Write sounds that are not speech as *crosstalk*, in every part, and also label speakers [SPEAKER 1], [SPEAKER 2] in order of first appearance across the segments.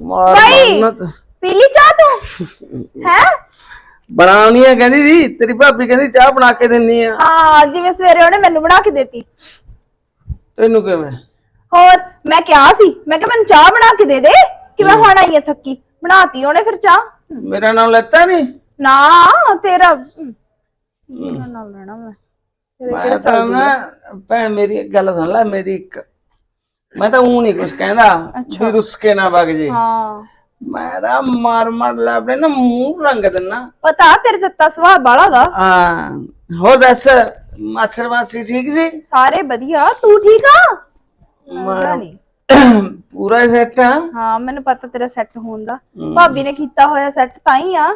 [SPEAKER 1] ਮਾਰ
[SPEAKER 2] ਭਾਈ!
[SPEAKER 1] ਮੰਨਤ
[SPEAKER 2] ਪੀ ਲਈ ਚਾਹ ਤੂੰ? *laughs* ਹੈ?
[SPEAKER 1] ਬਣਾਉਣੀ ਆ ਕਹਿੰਦੀ ਸੀ ਤੇਰੀ ਭਾਬੀ ਕਹਿੰਦੀ ਚਾਹ ਬਣਾ ਕੇ ਦਿੰਨੀ ਆ।
[SPEAKER 2] ਹਾਂ ਜਿਵੇਂ ਸਵੇਰੇ ਉਹਨੇ ਮੈਨੂੰ ਬਣਾ ਕੇ ਦਿੱਤੀ।
[SPEAKER 1] ਤੈਨੂੰ ਕਿਵੇਂ?
[SPEAKER 2] ਹੋਰ ਮੈਂ ਕਿਹਾ ਸੀ ਮੈਂ ਕਿਹਾ ਮੈਨੂੰ ਚਾਹ ਬਣਾ ਕੇ ਦੇ ਦੇ ਕਿ ਮੈਂ ਹੁਣ ਆਈ ਆ ਥੱਕੀ। ਬਣਾਤੀ ਉਹਨੇ ਫਿਰ ਚਾਹ?
[SPEAKER 1] ਮੇਰਾ ਨਾਮ ਲੈਤਾ ਨਹੀਂ?
[SPEAKER 2] ਨਾ ਤੇਰਾ ਨਾਲ ਲੈਣਾ ਮੈਂ।
[SPEAKER 1] ਮੈਂ ਤਾਂ ਨਾ ਭੈਣ ਮੇਰੀ ਇੱਕ ਗੱਲ ਸੁਣ ਲੈ ਮੇਰੀ ਇੱਕ ਮੈਂ ਤਾਂ ਉਹ ਨਹੀਂ ਕੁਛ ਕਹਿੰਦਾ ਵੀ ਰੁੱਸ ਕੇ ਨਾ ਵਗ ਜੇ।
[SPEAKER 2] ਹਾਂ।
[SPEAKER 1] ਮੈਂ ਤਾਂ ਮਾਰ ਮਾਰ ਲੈ ਆਪਣੇ ਨਾ ਮੂੰਹ ਰੰਗ ਦਿੰਨਾ।
[SPEAKER 2] ਪਤਾ ਤੇਰੇ ਦਿੱਤਾ ਸੁਭਾਅ ਬਾਲਾ ਦਾ।
[SPEAKER 1] ਹਾਂ ਹੋ ਦੱਸ ਮਾਸਰ ਮਾਸੀ ਠੀਕ ਸੀ?
[SPEAKER 2] ਸਾਰੇ ਵਧੀਆ ਤੂੰ ਠੀਕ ਆ? ਨੀ।
[SPEAKER 1] ਪੂਰਾ ਸੈੱਟ ਆ।
[SPEAKER 2] ਹਾਂ ਮੈਨੂੰ ਪਤਾ ਤੇਰਾ ਸੈੱਟ ਹੋਣ ਦਾ। ਭਾਬੀ ਨੇ ਕੀਤਾ ਹੋਇਆ ਸੈੱਟ ਤਾਂ ਹੀ ਆ।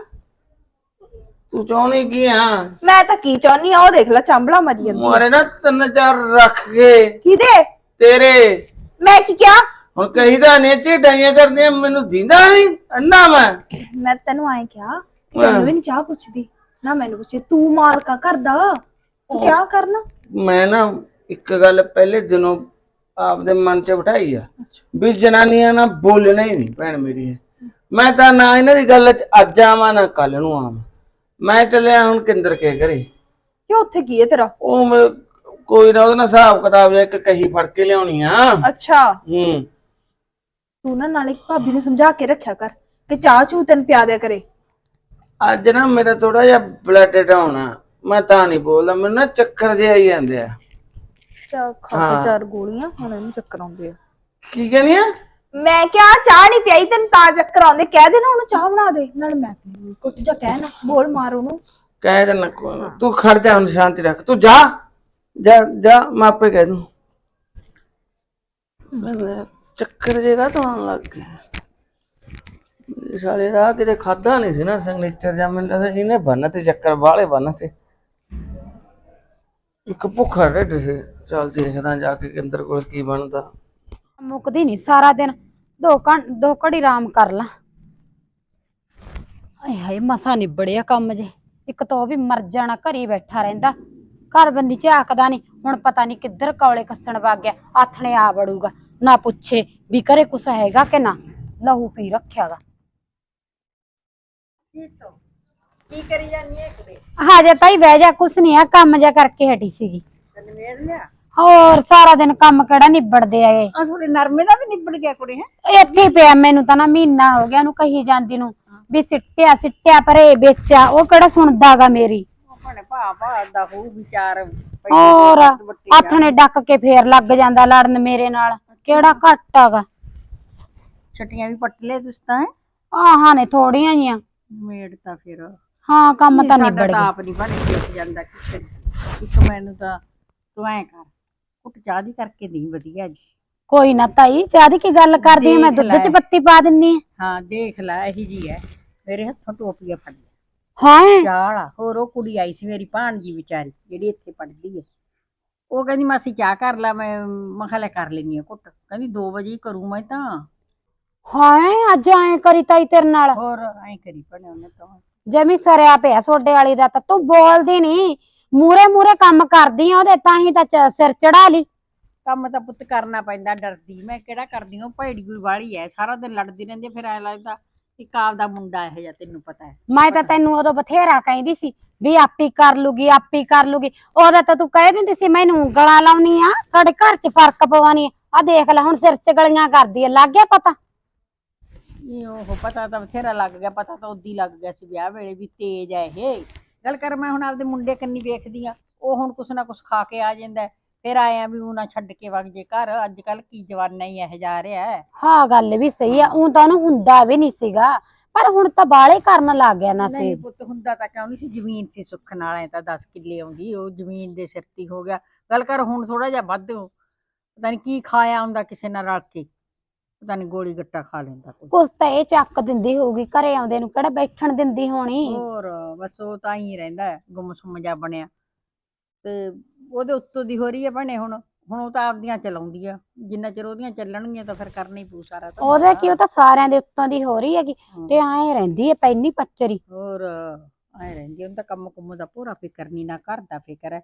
[SPEAKER 1] ਤੂੰ ਚਾਹੁੰਦੀ ਕੀ ਆ?
[SPEAKER 2] ਮੈਂ ਤਾਂ ਕੀ ਚਾਹੁੰਨੀ ਆ ਉਹ ਦੇਖ ਲੈ ਚਾਂਬਲਾ ਮਰੀ ਜਾਂਦਾ
[SPEAKER 1] ਮਾਰੇ ਨਾ ਤਿੰਨ ਚਾਰ ਰੱਖ ਕੇ।
[SPEAKER 2] ਕਿਹਦੇ?
[SPEAKER 1] ਤੇਰੇ।
[SPEAKER 2] ਮੈਂ ਕੀ ਕਿਹਾ?
[SPEAKER 1] ਹੁਣ ਕਹੀਦਾ ਨੇ ਢਾਈਆਂ ਕਰਦੀਆਂ ਮੈਨੂੰ ਦਿੰਦਾ ਨਹੀਂ ਅੰਨਾ ਮੈਂ।
[SPEAKER 2] ਮੈਂ ਤੈਨੂੰ ਐਂ ਕਿਹਾ ਤੈਨੂੰ ਵੀ ਨਹੀਂ ਚਾਹ ਪੁੱਛਦੀ ਨਾ ਮੈਨੂੰ ਪੁੱਛੇ ਤੂੰ ਮਾਲਕਾ ਕਰਦਾ ਤੂੰ ਕਿਆ ਕਰਨਾ?
[SPEAKER 1] ਮੈਂ ਨਾ ਇੱਕ ਗੱਲ ਪਹਿਲੇ ਦਿਨੋਂ ਆਪਦੇ ਮਨ 'ਚ ਬਿਠਾਈ ਆ। ਵੀ ਜਨਾਨੀਆਂ ਨਾਲ ਬੋਲਣਾ ਹੀ ਨਹੀਂ ਭੈਣ ਮੇਰੀ ਇਹ। ਮੈਂ ਤਾਂ ਨਾ ਇਹਨਾਂ ਦੀ ਗੱਲ 'ਚ ਅੱਜ ਆਵਾਂ ਨਾ ਕੱਲ ਨੂੰ ਆਵਾਂ। ਮੈਂ ਚੱਲਿਆ ਹੁਣ ਕਿੰਦਰ ਕੇ ਘਰੇ।
[SPEAKER 2] ਕਿ ਉੱਥੇ ਕੀ ਹੈ ਤੇਰਾ?
[SPEAKER 1] ਉਹ ਮੈਂ- ਕੋਈ ਨਾ ਉਹਦੇ ਨਾਲ ਹਿਸਾਬ ਕਿਤਾਬ ਇੱਕ ਕਹੀ ਫੜ ਕੇ ਲਿਆਉਣੀ ਆ।
[SPEAKER 2] ਅੱਛਾ।
[SPEAKER 1] ਹੂੰ।
[SPEAKER 2] ਤੂੰ ਨਾ ਨਾਲੇ ਭਾਬੀ ਨੂੰ ਸਮਝਾ ਕੇ ਰੱਖਿਆ ਕਰ ਕਿ ਚਾਹ ਚੂ ਤੈਨੂੰ ਪਿਆ ਦਿਆ ਕਰੇ।
[SPEAKER 1] ਅੱਜ ਨਾ ਮੇਰਾ ਥੋੜਾ ਜਿਹਾ ਬਲੱਡ ਡਾਊਨ ਆ। ਮੈਂ ਤਾਂ ਨਹੀਂ ਬੋਲਦਾ ਮੈਨੂੰ ਨਾ ਚੱਕਰ ਜਿਹਾ ਆਈ ਜਾਂਦੇ ਆ।
[SPEAKER 2] ਚਾਹ ਖਾ ਕੇ ਚਾਰ ਗੋਲੀਆਂ ਹੁਣ ਇਹਨੂੰ ਚੱਕਰ ਆਉਂਦੇ ਆ।
[SPEAKER 1] ਕੀ ਕਹਿੰਦੀ ਆ?
[SPEAKER 2] ਮੈਂ ਕਿਹਾ ਚਾਹ ਨਹੀਂ ਪਿਆਈ ਤੈਨੂੰ ਤਾਂ ਚੱਕਰ ਆਉਂਦੇ ਕਹਿ ਦੇ ਨਾ ਉਹਨੂੰ ਚਾਹ ਬਣਾ ਦੇ ਨਾਲ ਮੈਂ। ਕੁਝ ਜਾ ਕਹਿ ਨਾ ਬੋਲ ਮਾਰ ਉਹਨੂੰ।
[SPEAKER 1] ਕਹਿ ਦੇਣਾ ਕੋਈ ਨਾ। ਤੂੰ ਖੜ ਜਾ ਹੁਣ ਸ਼ਾਂਤੀ ਰੱਖ ਤੂੰ ਜਾ। ਜਾ ਜਾ, ਮੈਂ ਆਪੇ ਕਹਿ ਦੂੰ। ਮੈਨੂੰ ਚੱਕਰ ਜੇਗਾ ਤਾਂ ਆਉਣ ਲੱਗ ਗਿਆ ਸਾਲੇ ਰਾਹ ਕਿਤੇ ਖਾਦਾ ਨਹੀਂ ਸੀ ਨਾ ਸਿਗਨੇਚਰ ਜਾਂ ਮੈਨੂੰ ਲੱਗਦਾ ਇਹਨੇ ਬੰਨ ਤੇ ਚੱਕਰ, ਵਾਲੇ ਬੰਨ ਤੇ। ਇੱਕ ਭੁੱਖਾ ਢਿੱਡ ਸੀ। ਚੱਲ ਦੇਖਦਾ ਜਾ ਕੇ ਕੇਂਦਰ ਕੋਲ ਕੀ ਬਣਦਾ।
[SPEAKER 3] ਮੁੱਕਦੀ ਨਹੀਂ ਸਾਰਾ ਦਿਨ। ਦੋ ਘੰ, ਦੋ ਘੜੀ ਆਰਾਮ ਕਰ ਲਾਂ। ਆਏ ਹਾਏ, ਮਸਾ ਨਿਬੜਿਆ ਕੰਮ ਜੇ। ਇੱਕ ਤਾਂ ਉਹ ਵੀ ਮਰ ਜਾਣਾ, ਘਰੀ ਬੈਠਾ ਰਹਿੰਦਾ। ਘਰ ਬੰਦੀ ਝਾਕਦਾ ਨਹੀਂ ਹੁਣ ਪਤਾ ਨਹੀਂ ਕਿੱਧਰ ਕੌਲੇ ਕੱਸਣ ਵਗ ਗਿਆ ਆਥਣੇ ਆ ਵੜੂਗਾ। ਨਾ ਪੁੱਛੇ ਵੀ ਘਰੇ ਕੁਛ ਹੈਗਾ ਕਿ ਨਾ ਲਹੂ ਪੀ ਰੱਖਿਆਗਾ।
[SPEAKER 4] ਕੀ ਕਰੀ ਜਾਨੀ ਹੈ ਕੁੜੇ
[SPEAKER 3] ਹਾਜੇ ਤਾਈ ਬਹਿ ਜਾ ਕੁਛ ਨਹੀਂ ਆ ਕੰਮ ਜਾ ਕਰਕੇ ਹਟੀ ਸੀਗੀ।
[SPEAKER 4] ਲਿਆ?
[SPEAKER 3] ਹੋਰ ਸਾਰਾ ਦਿਨ ਕੰਮ ਕਿਹੜਾ ਨਿਬੜਦੇ ਆਏ
[SPEAKER 4] ਆ ਥੋੜੇ ਨਰਮੇ ਦਾ ਵੀ ਨਿਬੜ ਗਿਆ ਕੁੜੇ ਹੈ?
[SPEAKER 3] ਇੱਥੇ ਹੀ ਪਿਆ ਮੈਨੂੰ ਤਾਂ ਨਾ ਮਹੀਨਾ ਹੋ ਗਿਆ ਉਹਨੂੰ ਕਹੀ ਜਾਂਦੀ ਨੂੰ ਵੀ ਸਿੱਟਿਆ ਸਿੱਟਿਆ ਪਰੇ ਵੇਚਿਆ ਉਹ ਕਿਹੜਾ ਸੁਣਦਾਗਾ ਮੇਰੀ?
[SPEAKER 4] ਭਣੇ ਭਾ ਭਾ ਦਾ ਹੋਊ ਵਿਚਾਰ
[SPEAKER 3] ਹੋਰ ਆਥਣੇ ਡੱਕ ਕੇ ਫੇਰ ਲੱਗ ਜਾਂਦਾ ਲੜਨ ਮੇਰੇ ਨਾਲ। ਕਿਹੜਾ ਘੱਟ ਹੈਗਾ?
[SPEAKER 4] ਛਟੀਆਂ ਵੀ ਪੱਟ ਲਿਆ ਤੁਸੀਂ ਤਾਂ ਹੈ?
[SPEAKER 3] ਆਹਾਂ ਨੇ ਥੋੜੀਆਂ ਜੀਆਂ।
[SPEAKER 4] ਮੇੜ ਤਾਂ ਫਿਰ
[SPEAKER 3] ਹਾਂ ਕੰਮ ਤਾਂ ਨਿਬੜ ਗਿਆ।
[SPEAKER 4] ਆਪ ਨਹੀਂ ਬਣੇ ਟਿਕ ਜਾਂਦਾ ਕਿਸੇ ਇੱਕ ਮੈਨੂੰ ਤਾਂ ਤੂੰ ਐ ਕਰ ਕੁੱਟ ਚਾਹ ਦੀ ਕਰਕੇ ਨਹੀਂ ਵਧੀਆ ਜੀ।
[SPEAKER 3] ਕੋਈ ਨਾ ਤਾਈ ਚਾਹ ਦੀ ਕੀ ਗੱਲ ਕਰਦੀ ਆਂ? ਮੈਂ
[SPEAKER 4] ਦੇਖ
[SPEAKER 3] ਦੁੱਧ
[SPEAKER 4] ਲੈ।
[SPEAKER 3] ਚ ਬੱਤੀ ਪਾ ਦਿੰਨੀ ਆਂ।
[SPEAKER 4] ਹਾਂ ਦੇਖ ਲੈ ਇਹੀ ਜੀ ਹੈ ਮੇਰੇ ਹੱਥੋਂ ਟੋਪੀਆਂ ਫੜ
[SPEAKER 3] ਹਾਂ
[SPEAKER 4] ਚਾਹ ਵਾਲਾ ਹੋਰ ਉਹ ਕੁੜੀ ਆਈ ਸੀ ਮੇਰੀ ਭਾਣਜੀ ਵਿਚਾਰੀ ਜਿਹੜੀ ਇੱਥੇ ਪੜ੍ਹਦੀ ਹੈ ਉਹ ਕਹਿੰਦੀ ਮਾਸੀ ਚਾਹ ਕਰ ਲੈ ਮੈਂ ਮੈਂ ਕਿਹਾ ਲੈ ਕਰ ਲੈਣੀ ਆ ਘੁੱਟ। ਕਹਿੰਦੀ 2 ਵਜੇ ਹੀ ਕਰੂੰ ਮੈਂ ਤਾਂ।
[SPEAKER 3] ਹਾਂ ਅੱਜ ਐ ਕਰੀ ਤਾਈ ਤੇਰੇ ਨਾਲ।
[SPEAKER 4] ਹੋਰ ਐਂ ਕਰੀ ਭਣੇ ਉਹਨੇ ਤਾਂ।
[SPEAKER 3] ਜਮੀ ਸਰਿਆ ਪਿਆ ਸੋਡੇ ਵਾਲੀ ਦਾ ਤਾਂ ਤੂੰ ਬੋਲਦੀ ਨਹੀਂ ਮੂਰੇ ਮੂਰੇ ਕੰਮ ਕਰਦੀ ਆ ਉਹਦੇ ਤਾਂ ਹੀ ਤਾਂ ਚ- ਸਿਰ ਚੜਾ ਲਈ।
[SPEAKER 4] ਕੰਮ ਤਾਂ ਪੁੱਤ ਕਰਨਾ ਪੈਂਦਾ ਡਰਦੀ। ਮੈਂ ਕਿਹੜਾ ਕਰਦੀ ਹਾਂ ਭੈੜੀ ਵਾਲੀ ਐ ਸਾਰਾ ਦਿਨ ਲੜਦੀ ਰਹਿੰਦੀ ਆ, ਫਿਰ ਐ ਲੱਗਦਾ ਕਿ ਕਾਲ ਦਾ ਮੁੰਡਾ ਇਹੋ ਜਿਹਾ ਤੈਨੂੰ ਪਤਾ ਹੈ।
[SPEAKER 3] ਮੈਂ ਤਾਂ ਤੈਨੂੰ ਉਦੋਂ ਬਥੇਰਾ ਕਹਿੰਦੀ ਸੀ ਵੀ ਆਪੀ ਕਰ ਲੂਗੀ ਆਪੀ ਕਰ ਲੂਗੀ। ਉਹਦਾ ਤਾਂ ਤੂੰ ਕਹਿ ਦਿੰਦੀ ਸੀ ਮੈਨੂੰ ਗਲਾਂ ਲਾਉਣੀ ਆ ਸਾਡੇ ਘਰ 'ਚ ਫ਼ਰਕ ਪਵਾਉਣੀ ਆ। ਦੇਖ ਲੈ ਹੁਣ ਸਿਰ 'ਚ ਗਲੀਆਂ ਕਰਦੀ ਆ ਲੱਗ ਗਿਆ ਪਤਾ?
[SPEAKER 4] ਇਹ ਉਹ ਪਤਾ ਤਾਂ ਬਥੇਰਾ ਲੱਗ ਗਿਆ ਪਤਾ ਤਾਂ ਉਦੀ ਲੱਗ ਗਿਆ ਸੀ ਵਿਆਹ ਵੇਲੇ ਵੀ ਤੇਜ ਐ ਇਹ। ਗੱਲ ਕਰ ਮੈਂ ਹੁਣ ਆਪਦੇ ਮੁੰਡੇ ਕੰਨੀ ਵੇਖਦੀ ਆ ਉਹ ਹੁਣ ਕੁਛ ਨਾ ਕੁਛ ਖਾ ਕੇ ਆ ਜਾਂਦਾ ਹੈ। ਫਿਰ ਆਏ ਆ ਵੀ ਉਹ ਨਾ ਛੱਡ ਕੇ ਵਗ ਜੇ ਘਰ। ਅੱਜ ਕੱਲ ਕੀ ਜਵਾਨਾ ਹੀ ਇਹ ਜਾ ਰਿਹਾ ਹੈ।
[SPEAKER 3] ਹਾਂ ਗੱਲ ਵੀ ਸਹੀ ਆ। ਉਹ ਤਾਂ ਉਹਨੂੰ ਹੁੰਦਾ ਵੀ ਨਹੀਂ ਸੀਗਾ। ਪਰ ਹੁਣ ਤਾਂ ਬਾਲੇ ਕਰਨ ਲੱਗ ਗਿਆ ਨਾ
[SPEAKER 4] ਨਹੀਂ
[SPEAKER 3] ਸੀ
[SPEAKER 4] ਪੁੱਤ ਹੁੰਦਾ ਤਾਂ ਕਿਉਂ ਨਹੀਂ ਸੀ? ਜ਼ਮੀਨ ਸੀ ਸੁੱਖ ਨਾਲ ਐ ਤਾਂ 10 ਕਿੱਲੇ ਆਉਂਦੀ ਉਹ ਜ਼ਮੀਨ ਦੇ ਸਿਰ ਤੇ ਹੀ ਹੋ ਗਿਆ। ਗੱਲ ਕਰ ਹੁਣ ਥੋੜਾ ਜਿਹਾ ਵੱਧ ਪਤਾ ਨਹੀਂ ਕੀ ਖਾਇਆ ਹੁੰਦਾ ਕਿਸੇ ਨਾਲ ਰਲ ਕੇ। ਪਤਾ ਨਹੀਂ ਗੋਲੀ ਗੱਟਾ ਖਾ ਲੈਂਦਾ ਕੋਈ।
[SPEAKER 3] ਕੁਛ ਤਾਂ ਇਹ ਚੱਕ ਦਿੰਦੀ ਹੋਊਗੀ ਘਰੇ ਆਉਂਦੇ ਨੂੰ ਕਿਹੜਾ ਬੈਠਣ ਦਿੰਦੀ ਹੋਣੀ।
[SPEAKER 4] ਹੋਰ ਬਸ ਉਹ ਤਾਂ ਹੀ ਰਹਿੰਦਾ ਹੈ, ਗੁੰਮ-ਸੁੰਮ ਜਾ ਬਣਿਆ। ਤੇ ਉਹਦੇ ਉੱਤੋਂ ਦੀ ਹੋ ਰਹੀ ਹੈ ਭੈਣੇ ਹੁਣ ਹੁਣ ਉਹ ਤਾਂ ਆਪਦੀਆਂ ਚਲਾਉਂਦੀ ਆ ਜਿੰਨਾ ਚਿਰ ਉਹਦੀਆਂ ਚੱਲਣਗੀਆਂ ਤਾਂ ਫਿਰ ਕਰਨਾ ਪਊ ਸਾਰਾ ਤਾਂ
[SPEAKER 3] ਉਹਦੇ ਕੀ ਉਹ ਤਾਂ ਸਾਰਿਆਂ ਦੇ ਉੱਤੋਂ ਦੀ ਹੋ ਰਹੀ ਹੈਗੀ। ਤੇ ਐਂ ਰਹਿੰਦੀ ਹੈ ਪੈਨੀ ਪੱਚਰੀ।
[SPEAKER 4] ਹੋਰ ਐ ਰਹਿੰਦੀ ਉਹਨੂੰ ਤਾਂ ਕੰਮ ਕੁੰਮ ਦਾ ਪੂਰਾ ਫਿਕਰ ਨਹੀਂ ਨਾ ਘਰ ਦਾ ਫਿਕਰ ਹੈ।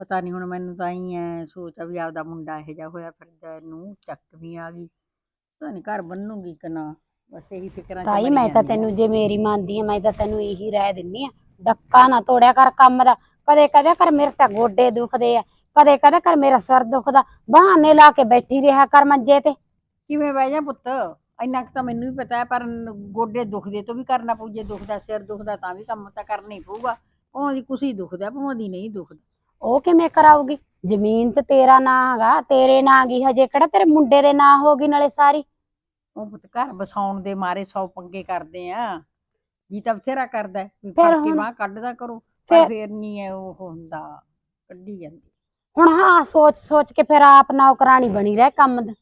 [SPEAKER 4] ਪਤਾ ਨਹੀਂ ਹੁਣ ਮੈਨੂੰ ਤਾਂ ਹੀ ਐ ਸੋਚ ਆ ਵੀ ਆਪਦਾ ਮੁੰਡਾ ਇਹੋ ਜਿਹਾ ਹੋਇਆ ਫਿਰਦਾ ਨੂੰ ਚੱਕ ਵੀ ਆ ਗਈ। ਪਤਾ ਨਹੀਂ ਘਰ ਬੰਨੂਗੀ ਕਿ ਨਾ ਬਸ ਇਹੀ ਫਿਕਰਾਂ ਚ
[SPEAKER 3] ਤਾਈ ਮੈਂ ਤਾਂ ਤੈਨੂੰ ਜੇ ਮੇਰੀ ਮੰਨਦੀ ਆ ਮੈਂ ਤਾਂ ਤੈਨੂੰ ਇਹੀ ਰਹਿ ਦਿੰਨੀ ਆ ਡੱਕਾ ਨਾ ਤੋੜਿਆ ਕਰ ਕੰਮ ਦਾ। ਕਦੇ ਕਦੇ ਕਰ ਮੇਰੇ ਤਾਂ ਗੋਡੇ ਦੁਖਦੇ ਆ ਕਦੇ ਕਦੇ ਕਰ ਮੇਰਾ ਸਿਰ ਦੁਖਦਾ ਬਹਾਨੇ ਲਾ ਕੇ ਬੈਠੀ ਰਿਹਾ ਕਰ ਮੰਜੇ ਤੇ।
[SPEAKER 4] ਕਿਵੇਂ ਬਹਿ ਜਾ ਪੁੱਤ? ਇੰਨਾ ਕੁ ਤਾਂ ਮੈਨੂੰ ਵੀ ਪਤਾ ਹੈ ਪਰ ਗੋਡੇ ਦੁਖਦੇ ਤੋਂ ਵੀ ਕਰਨਾ ਪਊ ਜੇ ਦੁਖਦਾ ਸਿਰ ਦੁਖਦਾ ਤਾਂ ਵੀ ਕੰਮ ਤਾਂ ਕਰਨਾ ਹੀ ਪਊਗਾ। ਭਾਵੇਂ ਦੀ ਕੁਸੀ ਦੁਖਦਾ ਭਾਵੇਂ ਦੀ ਨਹੀਂ ਦੁਖਦਾ।
[SPEAKER 3] ਉਹ ਕਿਵੇਂ ਕਰਾਊਗੀ? ਜ਼ਮੀਨ 'ਚ ਤੇਰਾ ਨਾਂ ਹੈਗਾ ਤੇਰੇ ਨਾਂ ਗੀ ਹਜੇ ਕਿਹੜਾ ਤੇਰੇ ਮੁੰਡੇ ਦੇ ਨਾਂ ਹੋਗੀ ਨਾਲੇ ਸਾਰੀ?
[SPEAKER 4] ਉਹ ਪੁੱਤ ਘਰ ਬਸਾਉਣ ਦੇ ਮਾਰੇ ਸੌ ਪੰਗੇ ਕਰਦੇ ਆ। ਜੀ ਤਾਂ ਬਥੇਰਾ ਕਰਦਾ ਹੈ, ਵੀ
[SPEAKER 3] ਫਿਰ
[SPEAKER 4] ਫੜ ਕੇ
[SPEAKER 3] ਹੁਣ-
[SPEAKER 4] ਬਾਹ ਕੱਢਦਾ ਕਰੋ। ਪਰ ਫੇਰ ਨਹੀਂ ਹੈ ਉਹ ਹੁੰਦਾ ਕੱਢੀ ਜਾਂਦੀ।
[SPEAKER 3] ਹੁਣ ਹਾਂ ਸੋਚ ਸੋਚ ਕੇ ਫਿਰ ਆਪ ਨੌਕਰਾਣੀ ਬਣੀ ਰਹਿ ਕੰਮ ਦਾ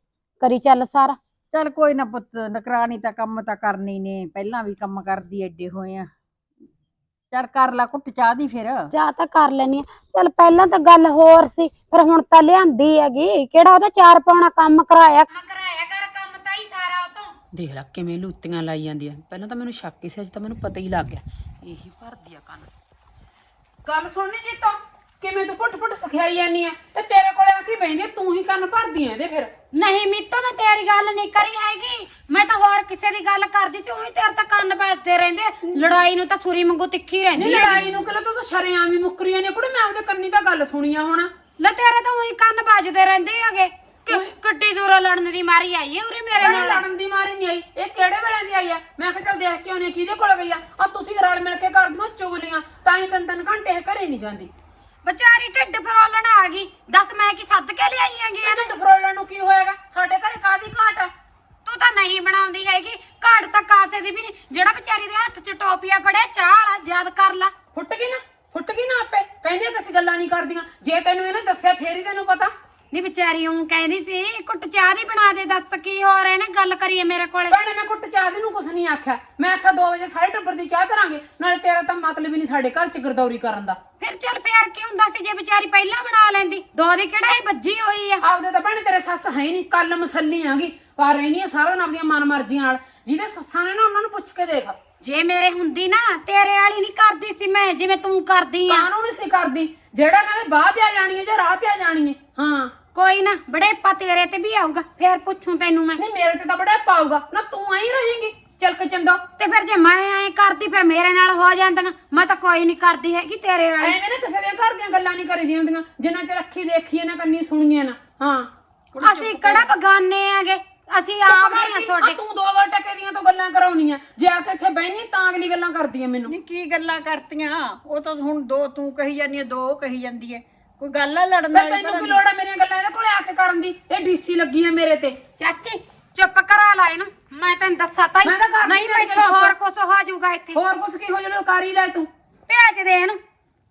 [SPEAKER 3] ਕਰੀ ਚੱਲ ਸਾਰਾ।
[SPEAKER 4] ਚੱਲ ਕੋਈ ਨਾ ਪੁੱਤ ਨਕਰਾਣੀ ਤਾਂ ਕੰਮ ਤਾਂ ਕਰਨੀ ਨੇ ਪਹਿਲਾਂ ਵੀ ਕੰਮ ਕਰਦੀ ਐਡੇ ਹੋਏ ਆ। ਚੱਲ ਕਰ ਲਾ ਘੁੱਟ ਚਾਹ ਦੀ ਫਿਰ।
[SPEAKER 3] ਜਾ ਤਾਂ ਕਰ ਲੈਣੀ ਆ। ਚੱਲ ਪਹਿਲਾਂ ਤਾਂ ਗੱਲ ਹੋਰ ਸੀ ਫਿਰ ਹੁਣ ਤਾਂ ਲਿਆਂਦੀ ਹੈਗੀ। ਕਿਹੜਾ ਉਹਦਾ ਚਾਰ ਪਾਉਣਾ ਕੰਮ ਕਰਾਇਆ?
[SPEAKER 5] ਕਰਾਇਆ ਕਰ ਕੰਮ ਤਾਂ ਹੀ ਸਾਰਾ ਉਹ ਤੋਂ।
[SPEAKER 6] ਦੇਖ ਲੈ ਕਿਵੇਂ ਲੂਤੀਆਂ ਲਾਈ ਜਾਂਦੀ ਆ। ਪਹਿਲਾਂ ਤਾਂ ਮੈਨੂੰ ਸ਼ੱਕ ਹੀ ਸੀ ਅੱਜ ਤਾਂ ਮੈਨੂੰ ਪਤਾ ਹੀ ਲੱਗ ਗਿਆ। ਇਹੀ ਭਰਦੀ ਆ ਕੰਨ।
[SPEAKER 5] ਗੱਲ ਸੁਣਨੀ ਜੀਤੋ ਕਿਵੇਂ ਤੂੰ ਪੁੱਟ ਪੁੱਟ ਸਿਖਾਈ ਜਾਨੀ ਆ ਤੇ ਤੇਰੇ ਕੋਲੇ ਆ ਕੇ ਬੈਂਦੀ ਤੂੰ ਹੀ ਕੰਨ ਭਰਦੀ ਆ ਇਹਦੇ ਫਿਰ।
[SPEAKER 3] ਨਹੀਂ ਮੀਤੋ ਮੈਂ ਤੇਰੀ ਗੱਲ ਨਹੀਂ ਕਰੀ ਹੈਗੀ। ਮੈਂ ਤਾਂ ਹੋਰ ਕਿਸੇ ਦੀ ਗੱਲ ਕਰਦੀ ਸੀ ਉਹੀ ਤੇਰੇ ਤਾਂ ਕੰਨ ਵੱਜਦੇ ਰਹਿੰਦੇ ਲੜਾਈ ਨੂੰ ਤਾਂ ਸੁਰੀ ਵਾਂਗੂ ਤਿੱਖੀ
[SPEAKER 5] ਨਹੀਂ
[SPEAKER 3] ਰਹਿੰਦੀ ਹੈ
[SPEAKER 5] ਲੜਾਈ ਨੂੰ ਕਿਲਾ ਤੂੰ ਤਾਂ ਸ਼ਰੇਆਮ ਮੁੱਕਰੀਆਂ ਨੇ ਕੁੜੇ ਮੈਂ ਆਪਦੇ ਕੰਨੀ ਤਾਂ ਗੱਲ ਸੁਣੀ ਆ ਹੁਣ।
[SPEAKER 3] ਲੈ ਤੇਰੇ ਤਾਂ ਉਹੀ ਕੰਨ ਵੱਜਦੇ ਰਹਿੰਦੇ ਹੈਗੇ। ਕਿ ਕਿੱਡੀ ਦੂਰੋਂ ਲੜਨ ਦੀ ਮਾਰੀ ਆਈ ਹੈ ਉਰੇ ਮੇਰੇ ਨਾਲ।
[SPEAKER 5] ਲੜਨ ਦੀ ਮਾਰੀ ਨਹੀਂ ਆਈ। ਇਹ ਕਿਹੜੇ ਵੇਲੇ ਦੀ ਆਈ ਆ? ਮੈਂ ਕਿਹਾ ਚੱਲ ਦੇਖ ਕੇ ਉਹਨੇ ਕਿਹਦੇ ਕੋਲ ਗਈ ਆ? ਆ ਤੁਸੀਂ ਰਲ ਮਿਲ ਕੇ ਕਰਦੀਆਂ ਚੁਗਲੀਆਂ ਤਾਂ ਹੀ ਤਿੰਨ ਤਿੰਨ ਘੰਟੇ ਇਹ ਘਰੇ ਨਹੀਂ ਜਾਂਦੀ।
[SPEAKER 3] ਵਿਚਾਰੀ ਢਿੱਡ ਫਰੋਲਣ ਆ ਗਈ। ਦੱਸ ਮੈਂ ਕੀ ਸੱਦ ਕੇ ਲਿਆਈ
[SPEAKER 5] ਇਹ ਢਿੱਡ ਫਰੋਲਣ ਨੂੰ ਕੀ ਹੋਏਗਾ? ਸਾਡੇ ਘਰੇ ਕਾਦੀ ਘਾਟ ਆ?
[SPEAKER 3] ਤੂੰ ਤਾਂ ਨਹੀਂ ਬਣਾਉਂਦੀ ਹੈਗੀ। ਘਾੜ ਤਾਂ ਕਾਸੇ ਦੀ ਵੀ ਨਹੀਂ। ਜਿਹੜਾ ਵਿਚਾਰੀ ਦੇ ਹੱਥ 'ਚ ਟੋਪੀਆ ਫੜਿਆ ਚਾਹ ਵਾਲਾ ਯਾਦ ਕਰ ਲੈ।
[SPEAKER 5] ਫੁੱਟ ਗਈ ਨਾ? ਫੁੱਟ ਗਈ ਨਾ ਆਪੇ? ਕਹਿੰਦੀ ਆ ਕਿ ਅਸੀਂ ਗੱਲਾਂ ਨਹੀਂ ਕਰਦੀਆਂ। ਜੇ ਤੈਨੂੰ ਇਹਨੇ ਦੱਸਿਆ ਫੇਰ ਹੀ ਤੈਨੂੰ ਪਤਾ।
[SPEAKER 3] ਨਹੀਂ ਵਿਚਾਰੀ ਉਹ ਕਹਿੰਦੀ ਸੀ ਕੁੱਟ ਚਾਹ ਦੀ ਬਣਾ ਦੇ ਦੱਸ ਕੀ ਹੋ ਰਿਹਾ ਨੇ ਗੱਲ ਕਰੀਏ ਮੇਰੇ ਕੋਲੇ।
[SPEAKER 5] ਭੈਣੇ ਮੈਂ ਕੁੱਟ ਚਾਹ ਦੇ ਨੂੰ ਕੁਛ ਨਹੀਂ ਆਖਿਆ। ਮੈਂ ਆਖਿਆ 2 ਵਜੇ ਸਾਰੇ ਟੱਬਰ ਦੀ ਚਾਹ ਧਰਾਂਗੇ ਨਾਲੇ ਤੇਰਾ ਤਾਂ ਮਤਲਬ ਹੀ ਨਹੀਂ ਸਾਡੇ ਘਰ ਚ ਗਰਦੌਰੀ ਕਰਨ ਦਾ।
[SPEAKER 3] ਫਿਰ ਚੱਲ ਪਿਆਰ ਕੀ ਹੁੰਦਾ ਸੀ ਜੇ ਵਿਚਾਰੀ ਪਹਿਲਾਂ ਬਣਾ ਲੈਂਦੀ। ਦੋ ਦੀ ਕਿਹੜਾ ਹੀ ਵੱਜੀ ਹੋਈ ਆ?
[SPEAKER 5] ਆਪਦੇ ਤਾਂ ਭੈਣੇ ਤੇਰੇ ਸੱਸ ਹੈ ਨਹੀਂ ਕੱਲ ਮਸੱਲੀ ਆਂਗੀ। ਕਰ ਰਹੀ ਨਹੀਂ ਸਾਰਾ ਦਿਨ ਆਪਦੀਆਂ ਮਨ ਮਰਜ਼ੀਆਂ ਨਾਲ। ਜਿਹਦੇ ਸੱਸਾਂ ਨੇ ਨਾ ਉਹਨਾਂ ਨੂੰ ਪੁੱਛ ਕੇ ਦੇਖ।
[SPEAKER 3] ਜੇ ਮੇਰੇ ਹੁੰਦੀ ਨਾ ਤੇਰੇ ਵਾਲੀ ਨਹੀਂ ਕਰਦੀ ਸੀ ਮੈਂ ਜਿਵੇਂ ਤੂੰ ਕਰਦੀ ਆ।
[SPEAKER 5] ਕਾਹਨੂੰ ਨਹੀਂ ਸੀ ਕਰਦੀ? ਜਿਹੜਾ ਕਹਿੰਦੇ ਬਾਹ ਪਿਆ ਜਾਣੀ ਹੈ ਜਾਂ ਰਾਹ ਪਿਆ ਜਾਣੀ ਹੈ? ਹਾਂ।
[SPEAKER 3] ਕੋਈ ਨਾ ਬੜੇਪਾ ਤੇਰੇ ਤੇ ਵੀ ਆਊਗਾ ਫੇਰ ਪੁੱਛੂ ਤੈਨੂੰ ਮੈਂ।
[SPEAKER 5] ਨਹੀਂ ਮੇਰੇ ਤੇ ਤਾਂ ਬੜਾ ਪਾਊਗਾ ਨਾ ਤੂੰ ਐਂ ਰਹੇਂਗੀ ਚਲ ਕੇ ਚੰਗਾ।
[SPEAKER 3] ਤੇ ਫਿਰ ਜੇ ਮੈਂ ਐਂ ਕਰਦੀ ਫਿਰ ਮੇਰੇ ਨਾਲ ਹੋ ਜਾਂਦੀਆਂ। ਮੈਂ ਤਾਂ ਕੋਈ ਨਹੀਂ ਕਰਦੀ ਹੈਗੀ ਤੇਰੇ ਵਾਲੀ।
[SPEAKER 5] ਐਵੇਂ ਨਾ ਕਿਸੇ ਦੇ ਘਰ ਦੀਆਂ ਗੱਲਾਂ ਨਹੀਂ ਕਰੀਦੀਆਂ ਹੁੰਦੀਆਂ। ਜਿੰਨਾ ਚ ਰੱਖੀ ਦੇਖੀਏ ਨਾ ਕੰਨੀ ਸੁਣੀਏ ਨਾ। ਹਾਂ।
[SPEAKER 3] ਅਸੀਂ ਕਿਹੜਾ ਬਗਾਨੇ ਆਗੇ ਅਸੀਂ ਹੀ ਆ। ਤੁਹਾਡੇ
[SPEAKER 5] ਤੂੰ ਦੋ ਦੋ ਟਕੇ ਦੀਆਂ ਤੋਂ ਗੱਲਾਂ ਕਰਾਉਣੀਆਂ ਜੇ ਆ ਕੇ ਇੱਥੇ ਬਹਿਨੀ ਤਾਂ ਅਗਲੀ ਗੱਲਾਂ ਕਰਦੀ ਐ ਮੈਨੂੰ।
[SPEAKER 4] ਨਹੀਂ ਕੀ ਗੱਲਾਂ ਕਰਤੀਆਂ? ਉਹ ਤਾਂ ਹੁਣ ਦੋ ਤੂੰ ਕਹੀ ਜਾਂਦੀ ਹੈ ਦੋ ਕਹੀ ਜਾਂਦੀ ਹੈ। ਕੋਈ ਗੱਲ ਆ ਲੜਨ
[SPEAKER 5] ਫਿਰ
[SPEAKER 4] ਵਾਲੀ
[SPEAKER 5] ਤੈਨੂੰ ਕੀ ਲੋੜ ਆ ਮੇਰੀਆਂ ਗੱਲਾਂ ਇਹਦੇ ਕੋਲੇ ਆ ਕੇ ਕਰਨ ਦੀ? ਇਹ ਡੀਸੀ ਲੱਗੀ ਐ ਮੇਰੇ ਤੇ।
[SPEAKER 3] ਚਾਚੀ ਚੁੱਪ ਕਰਾ ਲਾ ਇਹਨੂੰ। ਮੈਂ ਤੈਨੂੰ ਦੱਸਾਂ ਤਾਂ
[SPEAKER 5] ਮੈਂ ਤਾਂ ਕਰਦੀ
[SPEAKER 3] ਨਹੀਂ
[SPEAKER 5] ਨਹੀਂ
[SPEAKER 3] ਮੈਥੋਂ। ਹੋਰ ਕੁਛ ਹੋ ਜਾਊਗਾ ਇੱਥੇ।
[SPEAKER 5] ਹੋਰ ਕੁਛ ਕੀ ਹੋ ਜਾਣਾ ਕਰ ਹੀ ਲੈ ਤੂੰ।
[SPEAKER 3] ਭੇਜ ਦੇ ਇਹਨੂੰ।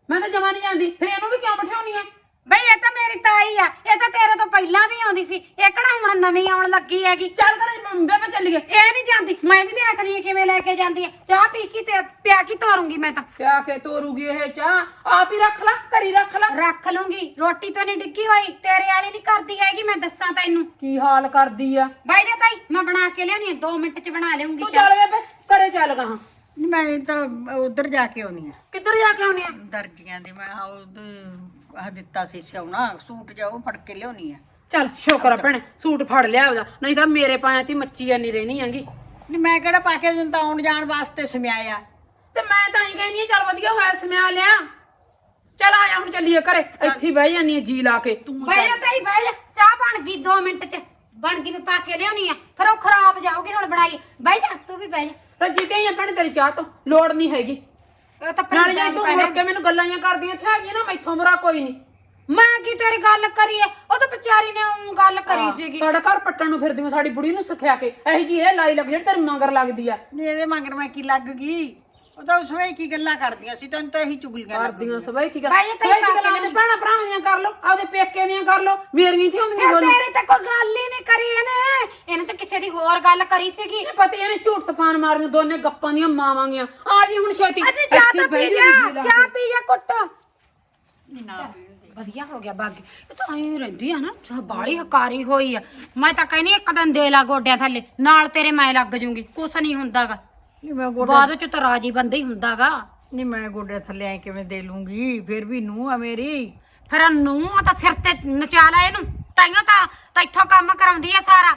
[SPEAKER 5] ਮੈਂ ਤਾਂ ਜਮਾ ਨਹੀਂ ਜਾਂਦੀ। ਫਿਰ ਇਹਨੂੰ ਵੀ ਕਿਉਂ ਬਿਠਾਉਣੀ ਐ
[SPEAKER 3] ਬਈ ਇਹ ਤਾਂ ਮੇਰੀ ਤਾਈ ਆ ਇਹ ਤਾਂ ਤੇਰੇ ਤੋਂ ਪਹਿਲਾਂ ਵੀ ਆਉਂਦੀ ਸੀ ਇਹ ਕਿਹੜਾ ਹੁਣ ਨਵੀਂ ਆਉਣ ਲੱਗੀ ਹੈਗੀ?
[SPEAKER 5] ਚੱਲ ਕਰ ਬੇਬੇ ਚੱਲੀਏ।
[SPEAKER 3] ਇਹ ਨਹੀਂ ਜਾਂਦੀ ਮੈਂ ਵੀ ਦੇਖਦੀ ਆ ਕਿਵੇਂ ਲੈ ਕੇ ਜਾਂਦੀ ਆ। ਚਾਹ ਪੀ ਕੇ ਤੇ ਪਿਆ ਕੀ ਤੋਰੂੰਗੀ ਮੈਂ ਤਾਂ।
[SPEAKER 5] ਪਿਆ ਕੇ ਤੋਰੂਗੀ ਇਹ ਚਾਹ ਆਪ ਹੀ ਰੱਖ ਲੈ ਘਰੀ ਰੱਖ ਲੈ।
[SPEAKER 3] ਰੱਖ ਲੂੰਗੀ ਰੋਟੀ ਤਾਂ ਨਹੀਂ ਡਿੱਗੀ ਹੋਈ ਤੇਰੇ ਵਾਲੀ ਨਹੀਂ ਕਰਦੀ ਹੈਗੀ ਮੈਂ ਦੱਸਾਂ ਤੈਨੂੰ।
[SPEAKER 5] ਕੀ ਹਾਲ ਕਰਦੀ ਆ?
[SPEAKER 3] ਬਾਈ ਦੇ ਤਾਈ ਮੈਂ ਬਣਾ ਕੇ ਲਿਆਉਣੀ ਆ 2 ਮਿੰਟ ਚ ਬਣਾ ਲਿਆਉਂਗੀ
[SPEAKER 5] ਤੂੰ ਚੱਲ ਬੇਬੇ ਘਰੇ ਚੱਲ ਗਾ
[SPEAKER 4] ਮੈਂ ਤਾਂ ਉਧਰ ਜਾ ਕੇ ਆਉਣੀ ਆ।
[SPEAKER 5] ਕਿੱਧਰ ਜਾ ਕੇ ਆਉਣੀ ਆ?
[SPEAKER 4] ਦਰਜੀਆਂ ਦੇ ਮੈਂ ਉਹ ਆਹ ਦਿੱਤਾ ਸੀ ਸਿਉਣਾ ਸੂਟ ਜਾ ਉਹ ਫੜ ਕੇ ਲਿਆਉਣੀ ਆ।
[SPEAKER 5] ਚੱਲ ਸ਼ੁਕਰ ਆ ਭੈਣੇ ਸੂਟ ਫੜ ਲਿਆ ਉਹਦਾ ਨਹੀਂ ਤਾਂ ਮੇਰੇ ਪਾਇਆ ਤੀ ਮੱਚੀ ਜਾਨੀ ਰਹਿਣੀ ਹੈਗੀ।
[SPEAKER 4] ਨਹੀਂ ਮੈਂ ਕਿਹੜਾ ਪਾ ਕੇ ਦਿੰਦਾ ਆਉਣ ਜਾਣ ਵਾਸਤੇ ਸਮਿਆਇਆ।
[SPEAKER 5] ਤੇ ਮੈਂ ਤਾਂ ਹੀ ਕਹਿੰਦੀ ਆ ਚੱਲ ਵਧੀਆ ਹੋਇਆ ਸਮਿਆ ਲਿਆ। ਚੱਲ ਆ ਜਾ ਹੁਣ ਚੱਲੀਏ ਘਰੇ ਇੱਥੇ ਹੀ ਬਹਿ ਜਾਨੀ ਆ ਜੀ ਲਾ ਕੇ।
[SPEAKER 3] ਬਹਿ ਜਾ ਤਾਈ ਬਹਿ ਜਾ ਚਾਹ ਬਣ ਗਈ 2 ਮਿੰਟ ਚ। ਬਣ ਗਈ ਮੈਂ ਪਾ ਕੇ ਲਿਆਉਣੀ ਆ। ਫਿਰ ਉਹ ਖਰਾਬ ਜਾਊਗੀ ਹੁਣ ਬਣਾਈ। ਬਹਿ ਜਾ ਤੂੰ ਵੀ ਬਹਿ ਜਾ।
[SPEAKER 5] ਰੱਜੀ ਤੇ ਹੀ ਭੈਣੇ ਤੇਰੀ ਚਾਹ ਤੋਂ ਲੋੜ ਨਹੀਂ ਹੈਗੀ।
[SPEAKER 3] ਉਹ ਤਾਂ
[SPEAKER 5] ਨਾਲੇ ਜੇ
[SPEAKER 3] ਪਰੇਸ਼ਾਨ
[SPEAKER 5] ਤੂੰ
[SPEAKER 3] ਪੈਣਾ।
[SPEAKER 5] ਮੁੜ ਕੇ ਮੈਨੂੰ ਗੱਲਾਂ ਹੀ ਕਰਦੀਆਂ ਇੱਥੇ ਹੈਗੀ ਨਾ ਮੈਥੋਂ ਬੁਰਾ ਕੋਈ ਨਹੀਂ
[SPEAKER 3] ਮੈਂ ਕੀ ਤੇਰੀ ਗੱਲ ਕਰੀਏ? ਉਹ ਤਾਂ ਵਿਚਾਰੀ ਨੇ ਉਹ ਗੱਲ ਕਰੀ ਸੀਗੀ।
[SPEAKER 5] ਸਾਡਾ ਘਰ ਪੱਟਣ ਨੂੰ ਫਿਰਦੀਆਂ ਸਾਡੀ ਬੁੜੀ ਨੂੰ ਸਿਖਿਆ ਕੇ। ਇਹੀ ਜੀ ਇਹ ਲਾਈ ਲੱਗ ਜਿਹੜੀ ਤੇਰੇ ਮਗਰ ਲੱਗਦੀ ਆ।
[SPEAKER 4] ਨਹੀਂ ਇਹਦੇ ਮਗਰ ਮੈਂ ਕੀ ਲੱਗ ਗਈ? ਉਹ ਤਾਂ ਉਸ ਵੇਲੇ ਕੀ ਗੱਲਾਂ ਕਰਦੀਆਂ ਸੀ ਤੈਨੂੰ ਤਾਂ ਇਹੀ ਚੁਗਲੀਆਂ
[SPEAKER 5] ਕਰਦੀਆਂ ਸਭਾਈ ਕੀ ਗੱਲ?
[SPEAKER 3] ਬਾਈ ਇਹ ਤਾਂ
[SPEAKER 5] ਸਭਾਈ ਕੀ ਗੱਲਾਂ ਭੈਣਾਂ ਭਰਾਵਾਂ ਦੀਆਂ ਕਰ ਲਓ ਆਪਦੇ ਪੇਕੇ ਦੀਆਂ ਕਰ ਲਓ ਮੇਰੀਆਂ ਇੱਥੇ ਹੁੰਦੀਆਂ
[SPEAKER 3] ਇਹ
[SPEAKER 5] ਬੋਲੀ।
[SPEAKER 3] ਤੇਰੀ ਤਾਂ ਕੋਈ ਗੱਲ ਹੀ ਨਹੀਂ ਕਰੀ ਇਹਨੇ। ਇਹਨੇ ਤਾਂ ਕਿਸੇ ਦੀ ਹੋਰ ਗੱਲ ਕਰੀ ਸੀਗੀ।
[SPEAKER 5] ਪਤਾ ਹੀ ਇਹਨੇ ਝੂਠ ਤਫਾਨ ਮਾਰਦੀਆਂ ਦੋਨੇ ਗੱਪਾਂ ਦੀਆਂ ਮਾਵਾਂ ਗੀਆਂ। ਆ ਜੀ ਹੁਣ ਛੇਤੀ।
[SPEAKER 3] ਅਰੇ ਚਾਹ
[SPEAKER 5] ਇੱਥੇ
[SPEAKER 3] ਤਾਂ ਪੀ
[SPEAKER 5] ਜਾ
[SPEAKER 3] ਜਾ
[SPEAKER 5] ਜੀ ਲਾ
[SPEAKER 3] ਚਾਹ ਪੀ ਜਾ ਕੁੱਟ
[SPEAKER 4] ਨਹੀਂ ਨਾ
[SPEAKER 3] ਵਧੀਆ ਹੋ ਗਿਆ ਬਾਗੀ। ਇਹ ਤਾਂ ਐਂ ਰਹਿੰਦੀ ਆ ਨਾ ਚਾਹ ਬਾਲੀ ਹਕਾਰੀ ਹੋਈ ਆ। ਮੈਂ ਤਾਂ ਕਹਿੰਨੀ ਇੱਕ ਦਿਨ ਦੇ ਲਾ ਗੋਡਿਆਂ ਥੱਲੇ ਨਾਲ ਤੇਰੇ ਮੈਂ ਲੱਗ ਜੂੰਗੀ। ਕੁਛ ਨਹੀਂ ਹੁੰਦਾਗਾ।
[SPEAKER 4] ਨਹੀਂ ਮੈਂ ਗੋਡੇ
[SPEAKER 3] ਬਾਅਦ ਚ ਤਾਂ ਰਾਜੀ ਬੰਦਾ ਹੀ ਹੁੰਦਾਗਾ।
[SPEAKER 4] ਨਹੀਂ ਮੈਂ ਗੋਡੇ ਥੱਲੇ ਐ ਕਿਵੇਂ ਦੇ ਲੂੰਗੀ? ਫਿਰ ਵੀ ਨੂੰ ਆ ਮੇਰੀ।
[SPEAKER 3] ਫਿਰ ਨੂੰ ਤਾਂ ਸਿਰ ਤੇ ਨਚਾ ਲੈ ਇਹਨੂੰ। ਤਾਈਓ ਤਾਂ ਤਾਂ ਇੱਥੋਂ ਕੰਮ ਕਰਾਉਂਦੀ ਆ ਸਾਰਾ।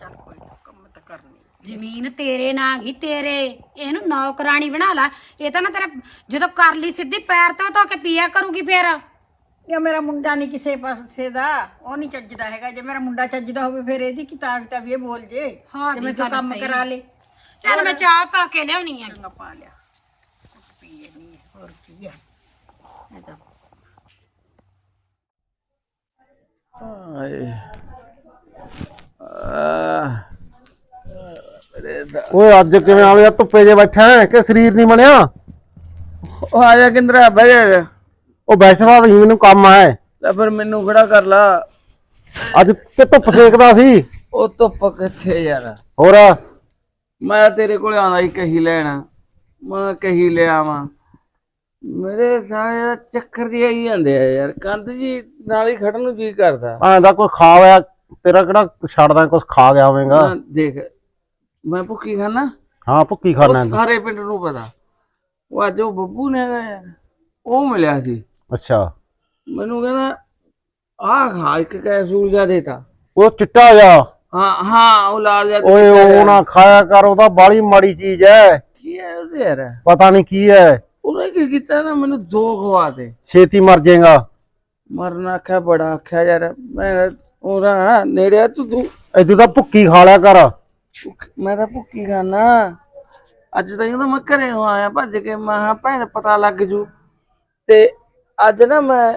[SPEAKER 4] ਚੱਲ ਕੋਈ ਨਾ ਕੰਮ ਤਾਂ ਕਰਨੀ
[SPEAKER 3] ਜ਼ਮੀਨ ਤੇਰੇ ਨਾਂ ਗਈ ਤੇਰੇ। ਇਹਨੂੰ ਨੌਕਰਾਣੀ ਬਣਾ ਲਾ। ਇਹ ਤਾਂ ਨਾ ਤੇਰਾ ਜਦੋਂ ਕਰ ਲਈ ਸਿੱਧੀ ਪੈਰ ਤੋਂ ਧੋ ਕੇ ਪੀਆ ਕਰੂਗੀ ਫੇਰ।
[SPEAKER 4] ਕਿ ਮੇਰਾ ਮੁੰਡਾ ਨਹੀਂ ਕਿਸੇ ਪਾਸੇ ਦਾ ਉਹ ਨਹੀਂ ਚੱਜਦਾ ਹੈਗਾ। ਜੇ ਮੇਰਾ ਮੁੰਡਾ ਚੱਜਦਾ ਹੋਵੇ ਫਿਰ ਇਹਦੀ ਕੀ ਤਾਕਤ ਆ ਵੀ ਇਹ ਬੋਲ ਜੇ।
[SPEAKER 3] ਹਾਂ ਵੀ
[SPEAKER 4] ਮੈਂ ਤਾਂ
[SPEAKER 3] ਗੱਲ
[SPEAKER 4] ਕੰਮ
[SPEAKER 3] ਸਹੀ
[SPEAKER 4] ਕਰਾ ਲੇ।
[SPEAKER 3] ਚੱਲ ਮੈਂ ਚਾਹ ਪਾ ਕੇ ਲਿਆਉਣੀ ਆ
[SPEAKER 4] ਚੰਗਾ ਪਾ ਲਿਆ। ਪੀਏ ਨਹੀਂ ਹੋਰ ਕੀ ਆ। ਇਹ ਤਾਂ
[SPEAKER 1] ਆਏ ਆਹ। ਮੇਰੇ ਦਾ
[SPEAKER 7] ਓਏ ਅੱਜ ਕਿਵੇਂ ਆ ਗਿਆ ਧੁੱਪੇ ਜੇ ਬੈਠਾ ਹੈ ਕਿ ਸਰੀਰ ਨਹੀਂ ਬਣਿਆ?
[SPEAKER 1] ਉਹ ਆ ਜਾ ਕਿੰਦਰਾ ਬਹਿ ਜਾ
[SPEAKER 7] ਉਹ ਬੈਠਣਾ ਵੀ ਮੈਨੂੰ ਕੰਮ ਹੈ।
[SPEAKER 1] ਲੈ ਫਿਰ ਮੈਨੂੰ ਖੜਾ ਕਰ ਲਾ।
[SPEAKER 7] ਅੱਜ ਕਿ ਧੁੱਪ ਸੇਕਦਾ ਸੀ।
[SPEAKER 1] ਉਹ ਧੁੱਪ ਕਿੱਥੇ ਯਾਰ?
[SPEAKER 7] ਹੋਰ?
[SPEAKER 1] ਮੈਂ ਤੇਰੇ ਕੋਲ ਆਉਂਦਾ ਹੀ ਕਹੀ ਲੈਣਾ। ਮੈਂ ਕਹੀ ਲਿਆਵਾਂ ਮੇਰੇ ਸਾਇਆ ਚੱਕਰ ਜਿਹੇ ਆਈ ਜਾਂਦੇ ਆ ਯਾਰ। ਕੰਧ ਜੀ ਨਾਲ ਹੀ ਖੜਨ ਨੂੰ ਜੀ ਕਰਦਾ।
[SPEAKER 7] ਐਂ ਦਾ ਕੋਈ ਖਾ ਹੋਇਆ ਤੇਰਾ ਕਿਹੜਾ ਛੱਡਦਾ ਕੁਝ ਖਾ ਗਿਆ ਹੋਵੇਂਗਾ।
[SPEAKER 1] ਨਾ ਦੇਖ ਮੈਂ ਭੁੱਖੀ ਖਾਣਾ
[SPEAKER 7] ਹਾਂ ਭੁੱਕੀ
[SPEAKER 1] ਉਹ
[SPEAKER 7] ਖਾਣਾ
[SPEAKER 1] ਸਾਰੇ ਪਿੰਡ ਨੂੰ ਪਤਾ। ਉਹ ਅੱਜ ਉਹ ਬੱਬੂ ਨੇ ਹੈਗਾ ਯਾਰ ਉਹ ਮਿਲਿਆ ਸੀ।
[SPEAKER 7] ਅੱਛਾ।
[SPEAKER 1] ਮੈਨੂੰ ਕਹਿੰਦਾ ਆਹ ਖਾ ਇੱਕ ਕੈਪਸੂਲ ਜਿਹਾ ਦੇਤਾ
[SPEAKER 7] ਉਹ ਚਿੱਟਾ ਜਾ
[SPEAKER 1] ਹਾਂ ਹਾਂ ਉਹ ਲਾਲ ਜਿਹਾ
[SPEAKER 7] ਓਏ ਉਹ ਨਾ ਖਾਇਆ ਕਰ ਉਹਦਾ ਬਾਲੀ ਮਾੜੀ ਚੀਜ਼ ਹੈ।
[SPEAKER 1] ਕੀ ਹੈ ਉਹਦੇ ਯਾਰ?
[SPEAKER 7] ਪਤਾ ਨਹੀਂ ਕੀ ਹੈ।
[SPEAKER 1] ਉਹਨੇ ਕੀ ਕੀਤਾ ਨਾ ਮੈਨੂੰ ਦੋ ਖਵਾ ਦੇ।
[SPEAKER 7] ਛੇਤੀ ਮਰ ਜਾਏਗਾ।
[SPEAKER 1] ਮਰਨਾ ਆਖਿਆ ਬੜਾ ਆਖਿਆ ਯਾਰ। ਮੈਂ ਉਹਦਾ ਨੇੜੇ ਤੂੰ ਤੂੰ
[SPEAKER 7] ਐਦੂ ਤਾਂ ਭੁੱਕੀ ਖਾ ਲਿਆ ਕਰ।
[SPEAKER 1] ਭੁੱਖ- ਮੈਂ ਤਾਂ ਭੁੱਕੀ ਖਾਣਾ ਅੱਜ ਤਾਂ ਜਦੋਂ ਮੈਂ ਘਰੇ ਹੋ ਆਇਆ ਭੱਜ ਕੇ। ਮੈਂ ਕਿਹਾ ਭੈਣ ਪਤਾ ਲੱਗ ਜੂ। ਤੇ ਅੱਜ ਨਾ ਮੈਂ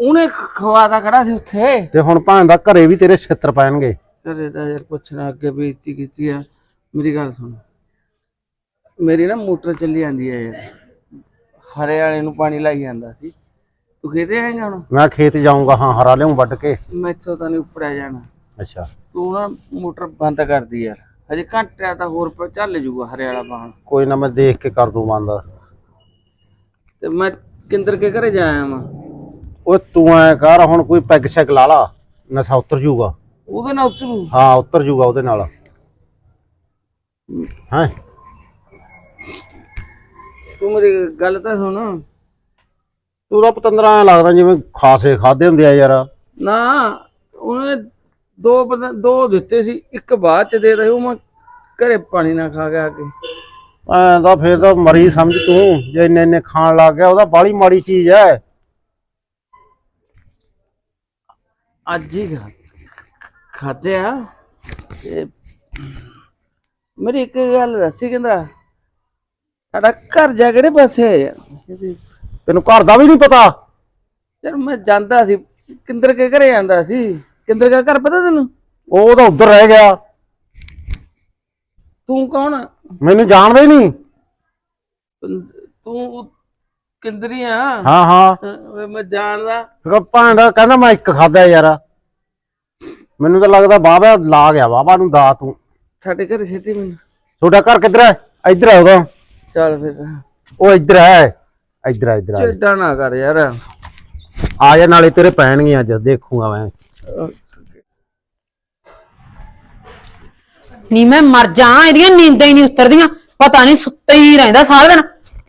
[SPEAKER 1] ਉਹਨੇ ਖਵਾਦਾ ਖੜਾ ਸੀ ਉੱਥੇ।
[SPEAKER 7] ਤੇ ਹੁਣ ਭਾਂ ਦਾ ਘਰੇ ਵੀ ਤੇਰੇ ਛਿੱਤਰ ਪੈਣਗੇ।
[SPEAKER 1] ਘਰੇ ਤਾਂ ਯਾਰ ਪੁੱਛਣਾ ਅੱਗੇ ਬੇਇੱਜ਼ਤੀ ਕੀਤੀ ਆ। ਮੇਰੀ ਗੱਲ ਸੁਣ। ਮੇਰੀ ਨਾ ਮੋਟਰ ਚੱਲੀ ਜਾਂਦੀ ਹੈ ਯਾਰ। ਹਰੇ ਵਾਲੇ ਨੂੰ ਪਾਣੀ ਲਾਈ ਜਾਂਦਾ ਸੀ। ਤੂੰ ਕਿਤੇ ਆਏਗਾ ਹੁਣ?
[SPEAKER 7] ਮੈਂ ਖੇਤ ਜਾਊਂਗਾ ਹਾਂ ਹਰਾ ਲਿਆਉਂ ਵੱਢ ਕੇ।
[SPEAKER 1] ਮੈਥੋਂ ਤਾਂ ਨਹੀਂ ਉੱਪਰਿਆ ਜਾਣਾ।
[SPEAKER 7] ਅੱਛਾ।
[SPEAKER 1] ਤੂੰ ਨਾ ਮੋਟਰ ਬੰਦ ਕਰਦੀ ਯਾਰ। ਹਜੇ ਘੰਟਾ ਤਾਂ ਹੋਰ ਪ- ਚੱਲ ਜੂਗਾ ਹਰੇ ਵਾਲਾ ਬਾਹਣ
[SPEAKER 7] ਕੋਈ ਨਾ ਮੈਂ ਦੇਖ ਕੇ ਕਰ ਦੂੰ ਬੰਦ।
[SPEAKER 1] ਤੇ ਮੈਂ ਕਿੰਦਰ ਕੇ ਘਰੇ ਜਾਇਆ ਵਾਂ।
[SPEAKER 7] ਓਏ ਤੂੰ ਐ ਕਰ ਹੁਣ ਕੋਈ ਪੈਗ ਸ਼ੈਗ ਲਾ ਲਾ। ਨਸ਼ਾ ਉਤਰ ਜੂਗਾ
[SPEAKER 1] ਉਹਦੇ ਨਾਲ ਉਤਰੂ।
[SPEAKER 7] ਹਾਂ ਉਤਰ ਜੂਗਾ ਉਹਦੇ ਨਾਲ। ਹਾਂ?
[SPEAKER 1] ਤੂੰ ਮੇਰੀ ਗੱਲ ਤਾਂ ਸੁਣ।
[SPEAKER 7] ਤੂੰ ਤਾਂ ਪਤੰਦਰਾ ਲੱਗਦਾ ਜਿਵੇਂ ਖਾਸੇ ਖਾਦੇ ਹੁੰਦੇ ਆ ਯਾਰ।
[SPEAKER 1] ਨਾ ਉਹਨੇ ਦੋ ਪਤਾ ਦੋ ਦਿੱਤੇ ਸੀ ਇੱਕ ਬਾਅਦ ਚ ਦੇ ਰਹੇ ਉਹ ਮੈਂ ਘਰੇ ਪਾਣੀ ਨਾ ਖਾ ਗਿਆ ਕੇ।
[SPEAKER 7] ਐਂ ਤਾਂ ਫੇਰ ਤਾਂ ਮਰੀ ਸਮਝ ਤੂੰ ਜੇ ਇੰਨੇ ਇੰਨੇ ਖਾਣ ਲੱਗ ਗਿਆ ਉਹਦਾ ਬਾਲੀ ਮਾੜੀ ਚੀਜ਼ ਐ।
[SPEAKER 1] ਅੱਜ ਹੀ ਖਾ। ਖਾਧਿਆ ਤੇ ਮੇਰੀ ਇੱਕ ਗੱਲ ਦੱਸੀ ਕਹਿੰਦਾ ਸਾਡਾ ਘਰ ਜਾ ਕਿਹੜੇ ਪਾਸੇ ਹੈ ਯਾਰ
[SPEAKER 7] ਤੈਨੂੰ ਘਰ ਦਾ ਵੀ ਨਹੀਂ ਪਤਾ?
[SPEAKER 1] ਯਾਰ ਮੈਂ ਜਾਂਦਾ ਸੀ ਕਿੰਦਰ ਕੇ ਘਰੇ ਜਾਂਦਾ ਸੀ। ਕਿੰਦਰ ਦਾ ਘਰ ਪਤਾ ਤੈਨੂੰ?
[SPEAKER 7] ਉਹ ਤਾਂ ਉੱਧਰ ਰਹਿ ਗਿਆ।
[SPEAKER 1] ਤੂੰ ਕੌਣ ਆ?
[SPEAKER 7] ਮੈਨੂੰ ਜਾਣਦਾ ਹੀ ਨਹੀਂ।
[SPEAKER 1] ਤੂੰ ਕਿੰਦਰੀ ਆ?
[SPEAKER 7] ਹਾਂ ਹਾਂ।
[SPEAKER 1] ਅਹ ਮੈਂ ਜਾਣਦਾ।
[SPEAKER 7] ਫਿਰ ਦਾ ਕਹਿੰਦਾ ਮੈਂ ਇੱਕ ਖਾਦਾ ਯਾਰ। ਮੈਨੂੰ ਤਾਂ ਲੱਗਦਾ ਬਾਬਾ ਲਾ ਗਿਆ ਬਾਬਾ ਨੂੰ ਦਾ ਤੂੰ।
[SPEAKER 1] ਸਾਡੇ ਘਰੇ ਛੇਤੀ ਮੈਨੂੰ
[SPEAKER 7] ਤੁਹਾਡਾ ਘਰ ਕਿੱਧਰ ਹੈ? ਇੱਧਰ ਹੈ ਉਹਦਾ
[SPEAKER 1] ਚੱਲ ਫਿਰ।
[SPEAKER 7] ਉਹ ਇੱਧਰ ਹੈ ਇੱਧਰ ਹੈ ਇੱਧਰ ਹੈ
[SPEAKER 1] ਚੇਡਾ ਨਾ ਕਰ ਯਾਰ।
[SPEAKER 7] ਆ ਜਾ ਨਾਲੇ ਤੇਰੇ ਪੈਣਗੀਆਂ ਅੱਜ ਦੇਖੂਗਾ ਮੈਂ।
[SPEAKER 3] ਨੀ ਮੈਂ ਮਰ ਜਾ ਇਹਦੀਆਂ ਨੀਂਦਾਂ ਹੀ ਨਹੀਂ ਉਤਰਦੀਆਂ। ਪਤਾ ਨਹੀਂ ਸੁੱਤੇ ਹੀ ਰਹਿੰਦਾ ਸਾਰਾ ਦਿਨ।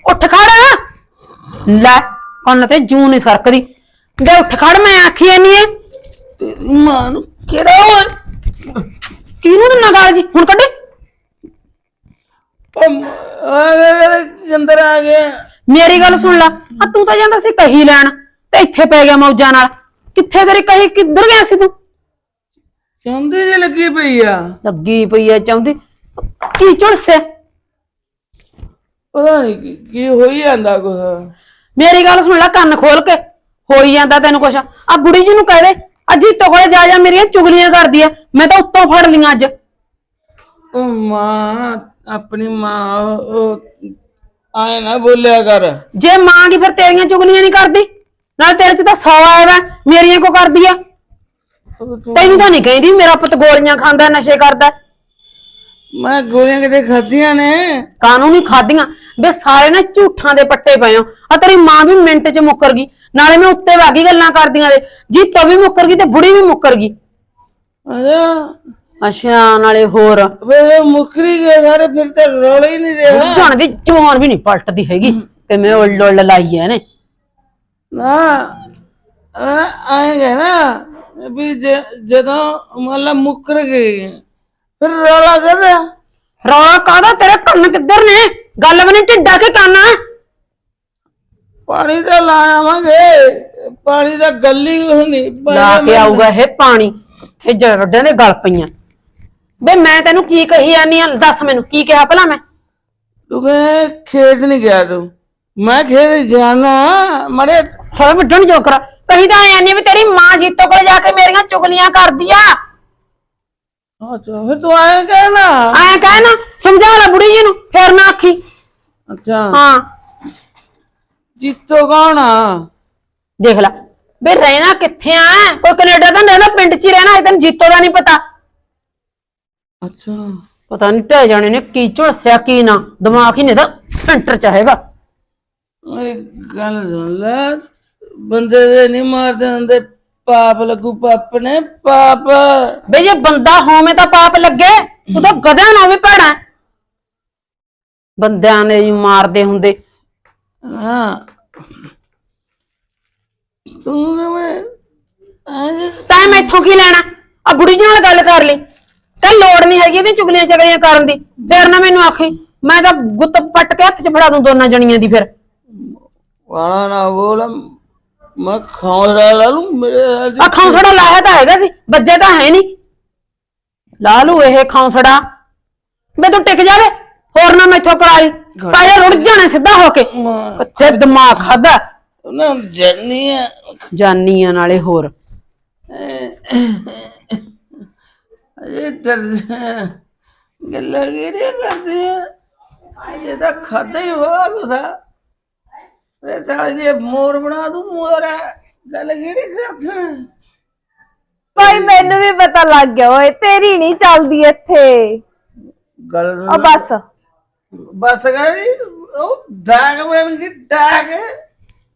[SPEAKER 3] ਉੱਠ ਖੜ। ਲੈ ਕੰਨ ਤੇ ਜੂ ਨਹੀਂ ਸਰਕਦੀ। ਜੇ ਉੱਠ ਖੜ ਮੈਂ ਆਖੀ ਜਾਨੀ ਐ
[SPEAKER 1] ਤੇਰੀ ਮਾਂ ਨੂੰ ਕਿਹੜਾ ਓਏ
[SPEAKER 3] ਕਿਹਨੂੰ ਦਿੰਨਾ ਗਾਲ ਜੀ? ਹੁਣ ਕੱਢੇ।
[SPEAKER 1] ਉਹ ਮ- ਆ ਗਿਆ ਕਿੰਦਰ ਆ ਗਿਆ।
[SPEAKER 3] ਮੇਰੀ ਗੱਲ ਸੁਣ ਲੈ। ਆ ਤੂੰ ਤਾਂ ਜਾਂਦਾ ਸੀ ਕਹੀ ਲੈਣ ਤੇ ਇੱਥੇ ਪੈ ਗਿਆ ਮੌਜਾਂ ਨਾਲ। ਕਿੱਥੇ ਤੇਰੀ ਕਹੀ ਕਿੱਧਰ ਗਿਆ ਸੀ ਤੂੰ?
[SPEAKER 1] ਚੌਂਦੀ ਜੇ ਲੱਗੀ ਪਈ ਆ।
[SPEAKER 3] ਲੱਗੀ ਪਈ ਐ ਚਾਹੁੰਦੀ। ਕੀ ਝੁਲਸੇ
[SPEAKER 1] ਪਤਾ ਨਹੀਂ ਕੀ ਕੀ ਹੋਈ ਜਾਂਦਾ ਕੁਛ।
[SPEAKER 3] ਮੇਰੀ ਗੱਲ ਸੁਣ ਲੈ ਕੰਨ ਖੋਲ ਕੇ। ਹੋਈ ਜਾਂਦਾ ਤੈਨੂੰ ਕੁਛ। ਆ ਬੁੜੀ ਜੀ ਨੂੰ ਕਹਿ ਦੇ। ਅਜੀ ਕੋਲੇ ਜਾ ਜਾ ਮੇਰੀਆਂ ਚੁਗਲੀਆਂ ਕਰਦੀ ਆ। ਮੈਂ ਤਾਂ ਉੱਤੋਂ ਫੜ ਲੀਆਂ ਅੱਜ।
[SPEAKER 1] ਉਹ ਮਾਂ ਆਪਣੀ ਮਾਂ ਉਹ- ਆਏ ਨਾ ਬੋਲਿਆ ਕਰ।
[SPEAKER 3] ਜੇ ਮਾਂ ਦੀ ਫਿਰ ਤੇਰੀਆਂ ਚੁਗਲੀਆਂ ਨਹੀਂ ਕਰਦੀ? ਨਾਲ ਤੇਰੇ ਚ ਤਾਂ 100 ਆਇਆ ਵਾ ਮੇਰੀਆਂ ਕੋ ਕਰਦੀ ਆ। ਤੈਨੂੰ ਤਾਂ ਨਹੀਂ ਕਹਿੰਦੀ ਮੇਰਾ ਪੁੱਤ ਗੋਲੀਆਂ ਖਾਂਦਾ ਨਸ਼ੇ ਕਰਦਾ।
[SPEAKER 1] ਮੈਂ ਗੋਲੀਆਂ ਕਿਤੇ ਖਾਧੀਆਂ ਨੇ?
[SPEAKER 3] ਕਾਨੂੰਨੀ ਖਾਦੀਆਂ ਬੇ ਸਾਰੇ ਨਾ ਝੂਠਾਂ ਦੇ ਪੱਟੇ ਪਏ ਹੋ। ਆ ਤੇਰੀ ਮਾਂ ਵੀ ਮਿੰਟ ਚ ਮੁੱਕਰ ਗਈ। ਨਾਲੇ ਮੈਂ ਉੱਤੇ ਵਾਗੀ ਗੱਲਾਂ ਕਰਦੀਆਂ ਦੇ। ਜੀਤੋ ਵੀ ਮੁੱਕਰ ਗਈ ਤੇ ਬੁੜੀ ਵੀ ਮੁੱਕਰ ਗਈ।
[SPEAKER 1] ਅੱਛਾ।
[SPEAKER 3] ਅੱਛਾ ਨਾਲੇ ਹੋਰ।
[SPEAKER 1] ਵੇ ਮੁਕਰੀ ਗਏ ਸਾਰੇ ਫਿਰ ਤੇ ਰੋਲੇ ਹੀ ਨਹੀਂ ਰਿਹਾ।
[SPEAKER 3] ਜਾਣ ਦੀ ਜਵਾਨ ਵੀ ਨਹੀਂ ਪਲਟਦੀ ਹੈਗੀ। ਤੇ ਮੈਂ ਉੱਲ ਉੱਲ ਲਾਈ ਐ ਨੇ।
[SPEAKER 1] ਨਾ ਆਏਗਾ ਨਾ ਵੀ ਜ- ਜਦੋਂ ਮਤਲਬ ਮੁੱਕਰ ਗਈ ਫਿਰ ਰੌਲਾ ਕਰਦਾ
[SPEAKER 3] ਕੰਨ ਕਿੱਧਰ ਨੇ? ਗੱਲ ਬਣੀ ਢਿੱਡਾ ਕੇ ਕੰਨ ਆ
[SPEAKER 1] ਪਾਣੀ ਤਾਂ ਲਾ ਆਵਾਂਗੇ। ਪਾਣੀ ਤਾਂ ਗੱਲੀ ਨਹੀਂ
[SPEAKER 3] ਲਾ ਕੇ ਆਊਗਾ ਇਹ ਪਾਣੀ। ਇੱਥੇ ਜੜਿਆਂ ਦੇ ਗਲ ਪਈਆਂ। ਬੇ ਮੈਂ ਤੈਨੂੰ ਕੀ ਕਹੀ ਜਾਨੀ ਆ? ਦੱਸ ਮੈਨੂੰ ਕੀ ਕਿਹਾ ਭਲਾ ਮੈਂ?
[SPEAKER 1] ਤੂੰ ਕਹੇ ਖੇਤ ਨਹੀਂ ਗਿਆ ਤੂੰ। ਮੈਂ ਖੇਤ ਜਾਣਾ। ਮਰੇ
[SPEAKER 3] ਹੋਏ ਵੱਡਣ ਜੋਕਰਾ ਕਹੀ ਤਾਂ ਆਇਆ ਨਹੀਂ ਵੀ ਤੇਰੀ ਮਾਂ ਜੀਤੋ ਕੋਲ ਜਾ ਕੇ ਮੇਰੀਆਂ ਚੁਗਲੀਆਂ ਕਰਦੀ ਆ।
[SPEAKER 1] ਅੱਛਾ ਫਿਰ ਤੂੰ ਆਇਆ ਕਹਿਣਾ
[SPEAKER 3] ਐਂ ਕਹਿ ਨਾ ਸਮਝਾ ਲੈ ਬੁੜੀ ਜੀ ਨੂੰ ਫੇਰ ਨਾ ਆਖੀ।
[SPEAKER 1] ਅੱਛਾ।
[SPEAKER 3] ਹਾਂ।
[SPEAKER 1] ਜੀਤੋ ਕੌਣ ਆ?
[SPEAKER 3] ਦੇਖ ਲੈ ਬੇ ਰਹਿਣਾ ਕਿੱਥੇ ਆ? ਕੋਈ ਕੈਨੇਡਾ ਤਾਂ ਨੀ ਰਹਿੰਦਾ ਪਿੰਡ 'ਚ ਹੀ ਰਹਿਣਾ ਇਹ ਤੈਨੂੰ ਜੀਤੋ ਦਾ ਨਹੀਂ ਪਤਾ।
[SPEAKER 1] ਅੱਛਾ।
[SPEAKER 3] ਪਤਾ ਨਹੀਂ ਢਹਿ ਜਾਣੇ ਨੇ ਕੀ ਝੁਲਸਿਆ ਕੀ ਨਾ। ਦਿਮਾਗ ਹੀ ਨਹੀਂ ਤਾਂ ਸੈਂਟਰ 'ਚ ਹੈਗਾ।
[SPEAKER 1] ਮੇਰੀ ਗੱਲ ਸੁਣ ਲੈ ਬੰਦੇ ਦੇ ਨਹੀਂ ਮਾਰਦੇ ਹੁੰਦੇ ਪਾਪ ਲੱਗੂ ਪਾਪ ਨੇ ਪਾਪ।
[SPEAKER 3] ਬੇ ਜੇ ਬੰਦਾ ਹੋਵੇਂ ਤਾਂ ਪਾਪ ਲੱਗੇ ਤੂੰ ਤਾਂ ਗਧਿਆਂ ਨਾਲ ਵੀ ਭੈੜਾ। ਹੈ। ਬੰਦਿਆਂ ਨੇ ਹੀ ਮਾਰਦੇ ਹੁੰਦੇ।
[SPEAKER 1] ਹਾਂ। ਤੂੰ
[SPEAKER 3] ਮੈਥੋਂ ਕੀ ਲੈਣਾ? ਆ ਬੁੜੀ ਜੀ ਨਾਲ ਗੱਲ ਕਰ ਲਈ। ਤੇ ਲੋੜ ਨਹੀਂ ਹੈਗੀ ਇਹਦੀ ਚੁਗਲੀਆਂ ਚਗਲੀਆਂ ਕਰਨ ਦੀ। ਫੇਰ ਨਾ ਮੈਨੂੰ ਆਖੀ ਮੈਂ ਤਾਂ ਗੁੱਤ ਪੱਟ ਕੇ ਹੱਥ 'ਚ ਫੜਾ ਦੂੰ ਦੋਨਾਂ ਜਣੀਆਂ ਦੀ ਫਿਰ।
[SPEAKER 1] ਵਾਲਾ ਨਾ ਬੋਲ ਮੈਂ ਖੌਰਾ ਲਾ ਲੂੰ ਮੇਰੇ ਅੱਜ
[SPEAKER 3] ਆ ਖੌਂਸੜਾ ਲਾਇਆ ਤਾਂ ਹੈਗਾ ਸੀ ਵੱਜੇ ਤਾਂ ਹੈ ਨਹੀਂ। ਲਾ ਲੂ ਇਹ ਖੌਂਸੜਾ ਬੇ ਤੂੰ ਟਿਕ ਜਾਵੇ ਹੋਰ ਨਾ ਮੈਥੋਂ ਕਰਾਈ। ਪਾਇਆ ਰੁੜ ਜਾਣੇ ਸਿੱਧਾ ਹੋ ਕੇ। ਕਿੱਥੇ ਦਿਮਾਗ ਖਾਦਾ
[SPEAKER 1] ਨਾ ਜੰਨੀ ਆ।
[SPEAKER 3] ਜਾਨੀਆਂ ਨਾਲੇ ਹੋਰ।
[SPEAKER 1] ਅਜੇ ਦਰਦ ਗੱਲਾਂ ਕਿਹੜੀਆਂ ਕਰਦੇ ਆ? ਇਹ ਤਾਂ ਖਾਦਾ ਹੀ ਹੋਗਾ ਕੁਸਾ ਇਹ ਸਾਲ ਜੇ ਮੋਰ ਬਣਾ ਦੂੰ ਮੋਰ ਹੈ। ਗੱਲ ਕਿਹੜੀ ਕਰਦੇ?
[SPEAKER 2] ਭਾਈ ਮੈਨੂੰ ਵੀ ਪਤਾ ਲੱਗ ਗਿਆ ਓਏ ਤੇਰੀ ਨਹੀਂ ਚੱਲਦੀ ਇੱਥੇ।
[SPEAKER 1] ਗੱਲ
[SPEAKER 2] ਆ ਬਸ।
[SPEAKER 1] ਬਸ ਗਈ ਉਹ ਡਾਂਗ ਬਣ ਗਈ ਡਾਂਗ।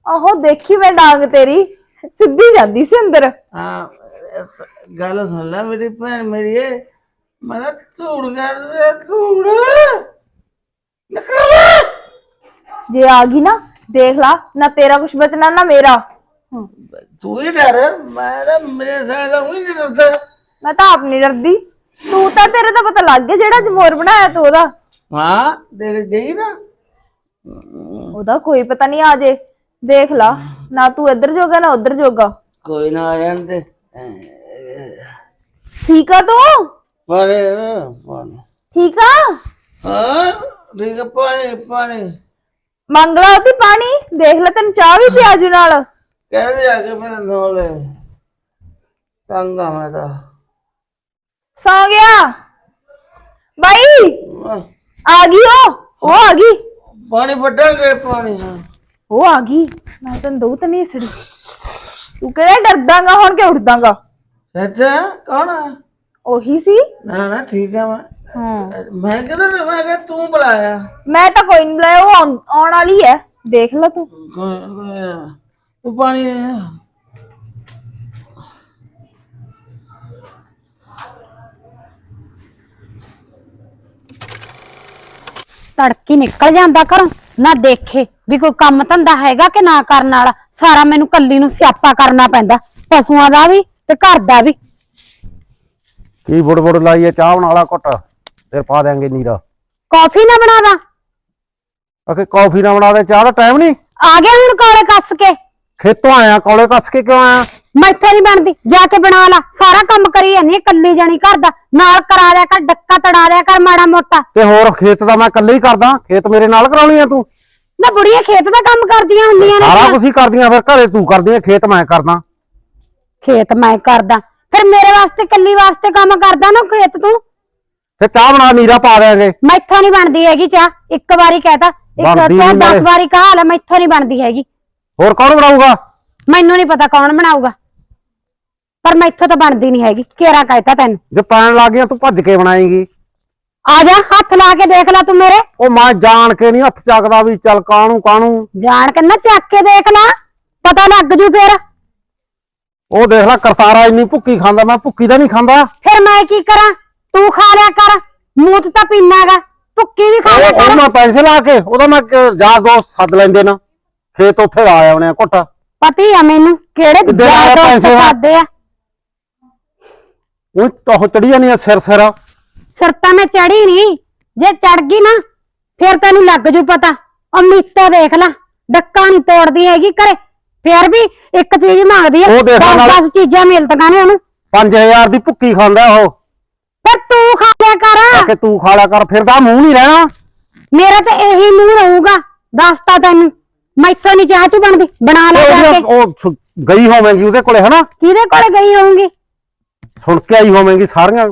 [SPEAKER 2] ਆਹੋ ਦੇਖੀ ਮੈਂ ਡਾਂਗ ਤੇਰੀ ਸਿੱਧੀ ਜਾਂਦੀ ਸੀ ਅੰਦਰ।
[SPEAKER 1] ਹਾਂ ਗੱਲ ਸੁਣ ਲੈ ਮੇਰੀ ਭੈਣ ਮੇਰੀ ਏ। ਮੈਂ ਧੂੜ ਕਰਦਾ ਧੂੜ। ਨਿਕਲ।
[SPEAKER 2] ਜੇ ਆ ਗਈ ਨਾ ਦੇਖ ਲਾ ਨਾ ਤੇਰਾ ਕੁਛ ਬਚਣਾ ਨਾ ਮੇਰਾ।
[SPEAKER 1] ਤੂੰ ਹੀ ਡਰ ਮੈਂ ਤਾਂ ਮੇਰੇ ਸਾਹ ਦਾ ਉਹੀ ਨਹੀਂ ਡਰਦਾ।
[SPEAKER 2] ਮੈਂ ਤਾਂ ਆਪ ਨਹੀਂ ਡਰਦੀ। ਤੂੰ ਤਾਂ ਤੇਰੇ ਤਾਂ ਪਤਾ ਲੱਗ ਗਿਆ ਜਿਹੜਾ ਜਮੋਰ ਬਣਾਇਆ ਤੂੰ ਉਹਦਾ।
[SPEAKER 1] ਹਾਂ ਦੇਖ ਗਈ ਨਾ।
[SPEAKER 2] ਉਹਦਾ ਕੋਈ ਪਤਾ ਨਹੀਂ ਆ ਜੇ। ਦੇਖ ਲਾ ਨਾ ਤੂੰ ਇੱਧਰ ਜੋਗਾ ਨਾ ਉੱਧਰ ਜੋਗਾ।
[SPEAKER 1] ਕੋਈ ਨਾ ਆ ਜਾਂਦੇ
[SPEAKER 2] ਠੀਕ ਆ ਤੂੰ?
[SPEAKER 1] ਪਾਣੀ
[SPEAKER 2] ਠੀਕ ਆ?
[SPEAKER 1] ਹਾਂ ਠੀਕ ਪਾਣੀ ਪਾਣੀ।
[SPEAKER 2] ਮੰਗਲਾ ਉਹਦੀ ਦੇਖ ਲੈ ਤੈਨੂੰ ਚਾਹ ਵੀ ਪਿਆ ਜੂ ਨਾਲ।
[SPEAKER 1] ਕਹਿੰਦੇ ਆ ਕੇ ਮੇਰੇ ਨਾਲ ਤੰਗਾ ਮੈਂ ਤਾਂ।
[SPEAKER 2] ਸੌ ਗਿਆ? ਬਾਈ ਆ ਗਈ ਉਹ? ਉਹ ਆ ਗਈ?
[SPEAKER 1] ਪਾਣੀ ਵੱਢਾਂਗੇ ਪਾਣੀ
[SPEAKER 2] ਉਹ ਆ ਗਈ? ਮੈਂ ਤੈਨੂੰ ਦਊ ਤਾਂ ਨਹੀਂ ਸੜੀ। ਤੂੰ ਕਿਹੜਾ ਡਰਦਾਗਾ ਹੁਣ ਕਿ ਉੱਠਦਾਗਾ?
[SPEAKER 1] ਸੱਚਾ ਕੌਣ ਆ?
[SPEAKER 2] ਉਹੀ ਸੀ।
[SPEAKER 1] ਨਾ ਨਾ ਠੀਕ ਹੈ ਮੈਂ।
[SPEAKER 2] ਹਾਂ।
[SPEAKER 1] ਮੈਂ ਕਿਹਦਾ ਮੈਂ ਕਿਹਾ ਤੂੰ ਬੁਲਾਇਆ।
[SPEAKER 2] ਮੈਂ ਤਾਂ ਕੋਈ ਨਹੀਂ ਬੁਲਾਇਆ ਉਹ ਆਉਣ ਆਉਣ ਵਾਲੀ ਹੈ। ਦੇਖ ਲੈ ਤੂੰ।
[SPEAKER 1] ਤੂੰ ਪਾਣੀ
[SPEAKER 3] ਤੜਕੀ ਨਿਕਲ ਜਾਂਦਾ ਘਰੋਂ ਨਾ ਦੇਖੇ ਵੀ ਕੋਈ ਕੰਮ ਧੰਦਾ ਹੈਗਾ ਕਿ ਨਾ ਕਰਨ ਵਾਲਾ। ਸਾਰਾ ਮੈਨੂੰ ਕੱਲੀ ਨੂੰ ਸਿਆਪਾ ਕਰਨਾ ਪੈਂਦਾ ਪਸ਼ੂਆਂ ਦਾ ਵੀ ਤੇ ਘਰ ਦਾ ਵੀ।
[SPEAKER 7] ਕੀ ਬੁੜ ਬੁੜ ਲਾਈਏ ਚਾਹ ਬਣਾ ਲਾ ਘੁੱਟ ਫਿਰ ਪਾ ਦਿਆਂਗੇ ਨੀਰਾ।
[SPEAKER 3] ਕਾਫੀ ਨਾ ਬਣਾਵਾ
[SPEAKER 7] ਅਕੇ ਕਾਫੀ ਨਾ ਬਣਾ ਦੇ ਚਾਹ ਦਾ ਟਾਈਮ ਨਹੀਂ
[SPEAKER 3] ਆ ਗਿਆ ਹੁਣ ਕੋਲੇ ਕੱਸ ਕੇ।
[SPEAKER 7] ਖੇਤੋਂ ਆਇਆ ਕੋਲੇ ਕੱਸ ਕੇ ਕਿਉਂ ਆਇਆ?
[SPEAKER 3] ਮੈਥੋਂ ਨਹੀਂ ਬਣਦੀ ਜਾ ਕੇ ਬਣਾ ਲਾ। ਸਾਰਾ ਕੰਮ ਕਰੀ ਜਾਂਦੀ ਆ, ਕੱਲੀ ਜਾਣੀ ਘਰ ਦਾ। ਨਾਲ ਕਰਾ ਦਿਆ ਕਰ ਡੱਕਾ ਤੜਾ ਦਿਆ ਕਰ ਮਾੜਾ ਮੋਟਾ।
[SPEAKER 7] ਤੇ ਹੋਰ ਖੇਤ ਦਾ ਮੈਂ ਇਕੱਲੇ ਹੀ ਕਰਦਾ ਖੇਤ ਮੇਰੇ ਨਾਲ ਕਰਾਉਣੀ ਆ ਤੂੰ?
[SPEAKER 3] ਨਾ ਬੁੜੀਆਂ ਖੇਤ ਦਾ ਕੰਮ ਕਰਦੀਆਂ ਹੁੰਦੀਆਂ
[SPEAKER 7] ਸਾਰਾ
[SPEAKER 3] ਨੇ
[SPEAKER 7] ਕੁਝ ਹੀ ਕਰਦੀਆਂ ਫਿਰ ਘਰੇ ਤੂੰ ਕਰਦੀ ਆ ਖੇਤ ਮੈਂ ਕਰਦਾ।
[SPEAKER 3] ਖੇਤ ਮੈਂ ਕਰਦਾ। ਫਿਰ ਮੇਰੇ ਵਾਸਤੇ ਕੱਲੀ ਵਾਸਤੇ ਕੰਮ ਕਰਦਾ ਨਾ ਖੇਤ ਤੂੰ?
[SPEAKER 7] ਫਿਰ ਚਾਹ ਬਣਾ ਨੀਰਾ ਪਾ ਦਿਆਂਗੇ।
[SPEAKER 3] ਮੈਥੋਂ ਨਹੀਂ ਬਣਦੀ ਹੈਗੀ ਚਾਹ ਇੱਕ ਵਾਰੀ ਕਹਤਾ ਇੱਕ
[SPEAKER 7] ਬਣਦੀ
[SPEAKER 3] ਚਾਹ
[SPEAKER 7] ਨੀ
[SPEAKER 3] 10
[SPEAKER 7] ਨਾਲੇ।
[SPEAKER 3] ਵਾਰੀ ਕਹਾ ਲੈ ਮੈਥੋਂ ਨਹੀਂ ਬਣਦੀ ਹੈਗੀ।
[SPEAKER 7] ਹੋਰ ਕੌਣ ਬਣਾਊਗਾ?
[SPEAKER 3] ਮੈਨੂੰ ਨਹੀਂ ਪਤਾ ਕੌਣ ਬਣਾਊਗਾ। ਪਰ ਮੈਥੋਂ ਤਾਂ ਬਣਦੀ ਨਹੀਂ ਹੈਗੀ। ਕੇਰਾ ਕਹਿਤਾ ਤੈਨੂੰ।
[SPEAKER 7] ਜੇ ਪੈਣ ਲੱਗ ਗਿਆ ਤੂੰ ਭੱਜ ਕੇ ਬਣਾਏਂਗੀ।
[SPEAKER 3] ਆ ਜਾ ਹੱਥ ਲਾ ਕੇ ਦੇਖ ਲੈ ਤੂੰ ਮੇਰੇ।
[SPEAKER 7] ਉਹ ਮੈਂ ਜਾਣ ਕੇ ਨਹੀਂ ਹੱਥ ਚੱਕਦਾ ਵੀ ਚੱਲ ਕਾਹਨੂੰ ਕਾਹਨੂੰ।
[SPEAKER 3] ਜਾਣ ਕੇ ਨਾ ਚੱਕ ਕੇ ਦੇਖ ਲੈ। ਪਤਾ ਲੱਗ ਜੂ ਫਿਰ।
[SPEAKER 7] ਉਹ ਦੇਖ ਲੈ ਕਰਤਾਰਾ ਇੰਨੀ ਭੁੱਕੀ ਖਾਂਦਾ ਮੈਂ ਭੁੱਕੀ ਤਾਂ ਨਹੀਂ ਖਾਂਦਾ।
[SPEAKER 3] ਫਿਰ ਮੈਂ ਕੀ ਕਰਾਂ? ਤੂੰ ਖਾ ਲਿਆ ਕਰ। ਮੂੰਹ 'ਚ ਤਾਂ ਪੀਨਾਗਾ ਭੁੱਕੀ ਵੀ ਖਾ ਲਿਆ
[SPEAKER 7] ਉਹ
[SPEAKER 3] ਕਰ।
[SPEAKER 7] ਉਹ ਮੈਂ ਪੈਸੇ ਲਾ ਕੇ ਉਹਦਾ ਮੈਂ ਕ- ਯਾਰ ਦੋਸਤ ਸੱਦ ਲੈਂਦੇ ਨਾ। ਖੇਤ ਉੱਥੇ ਲਾ ਆਉਣੇ ਆ ਘੁੱਟ।
[SPEAKER 3] ਪਤੀ ਆ ਮੈਨੂੰ ਕਿਹੜੇ
[SPEAKER 7] ਕਿੱਦੇ
[SPEAKER 3] ਦੋਸਤ
[SPEAKER 7] ਪੈਸੇ?
[SPEAKER 3] ਖਾਦੇ ਆ?
[SPEAKER 7] ਉਹ ਤੋਹ ਚੜੀ ਜਾਨੀ ਆ ਸਿਰ ਸਿਰ।
[SPEAKER 3] ਸਿਰ ਤਾਂ ਮੈਂ ਚੜੀ ਨਹੀਂ ਜੇ ਚੜ ਗਈ ਨਾ ਫਿਰ ਤੈਨੂੰ ਲੱਗ ਜੂ ਪਤਾ। ਅਮਿਤਾ ਦੇਖ ਲੈ ਡੱਕਾ ਨਹੀਂ ਤੋੜਦੀ ਹੈਗੀ ਘਰੇ। ਫਿਰ ਵੀ ਇੱਕ ਚੀਜ਼ ਮੰਗਦੀ ਹੈ
[SPEAKER 7] ਉਹ ਦੇਖ ਨਾਲ-
[SPEAKER 3] ਦਸ ਚੀਜ਼ਾਂ ਮਿਲਦੀਆਂ ਨੇ ਉਹਨੂੰ।
[SPEAKER 7] 5000 ਦੀ ਭੁੱਕੀ ਖਾਂਦਾ ਉਹ।
[SPEAKER 3] ਪਰ ਤੂੰ ਖਾ ਲਿਆ ਕਰ।
[SPEAKER 7] ਕਿ ਤੂੰ ਖਾ ਲਿਆ ਕਰ ਫਿਰ ਤਾਂ ਮੂੰਹ ਨਹੀਂ ਰਹਿਣਾ।
[SPEAKER 3] ਮੇਰਾ ਤਾਂ ਇਹੀ ਮੂੰਹ ਰਹੂਗਾ। ਦੱਸਤਾ ਤੈਨੂੰ ਮੈਥੋਂ ਨਹੀਂ ਚਾਹ ਚੂ ਬਣਦੀ। ਬਣਾ ਲੈ ਜਾ ਕੇ
[SPEAKER 7] ਉਹ ਸੁ- ਗਈ ਹੋਵੇਂਗੀ ਉਹਦੇ ਕੋਲੇ ਹਨਾ?
[SPEAKER 3] ਕਿਹਦੇ ਕੋਲ ਗਈ ਹੋਊਗੀ?
[SPEAKER 7] ਸੁਣ ਕੇ ਆਈ ਹੋਵੇਂਗੀ ਸਾਰੀਆਂ।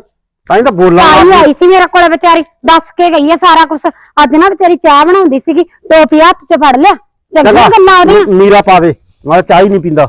[SPEAKER 7] ਤਾਂ ਹੀ ਤਾਂ ਬੋਲਾਂ
[SPEAKER 3] ਆਈ ਸੀ ਮੇਰੇ ਕੋਲੇ ਵਿਚਾਰੀ ਦੱਸ ਕੇ ਗਈ ਹੈ ਸਾਰਾ ਕੁਝ ਅੱਜ ਨਾ ਵਿਚਾਰੀ ਚਾਹ ਬਣਾਉਂਦੀ ਸੀਗੀ ਟੋਪੀ ਹੱਥ 'ਚ ਫੜ ਲਿਆ। ਚੰਗੀਆਂ ਗੱਲਾਂ ਉਹਦੀਆਂ।
[SPEAKER 7] ਨੀਰਾ ਪਾ ਦੇ ਮੈਂ ਚਾਹ ਹੀ ਨਹੀਂ ਪੀਂਦਾ।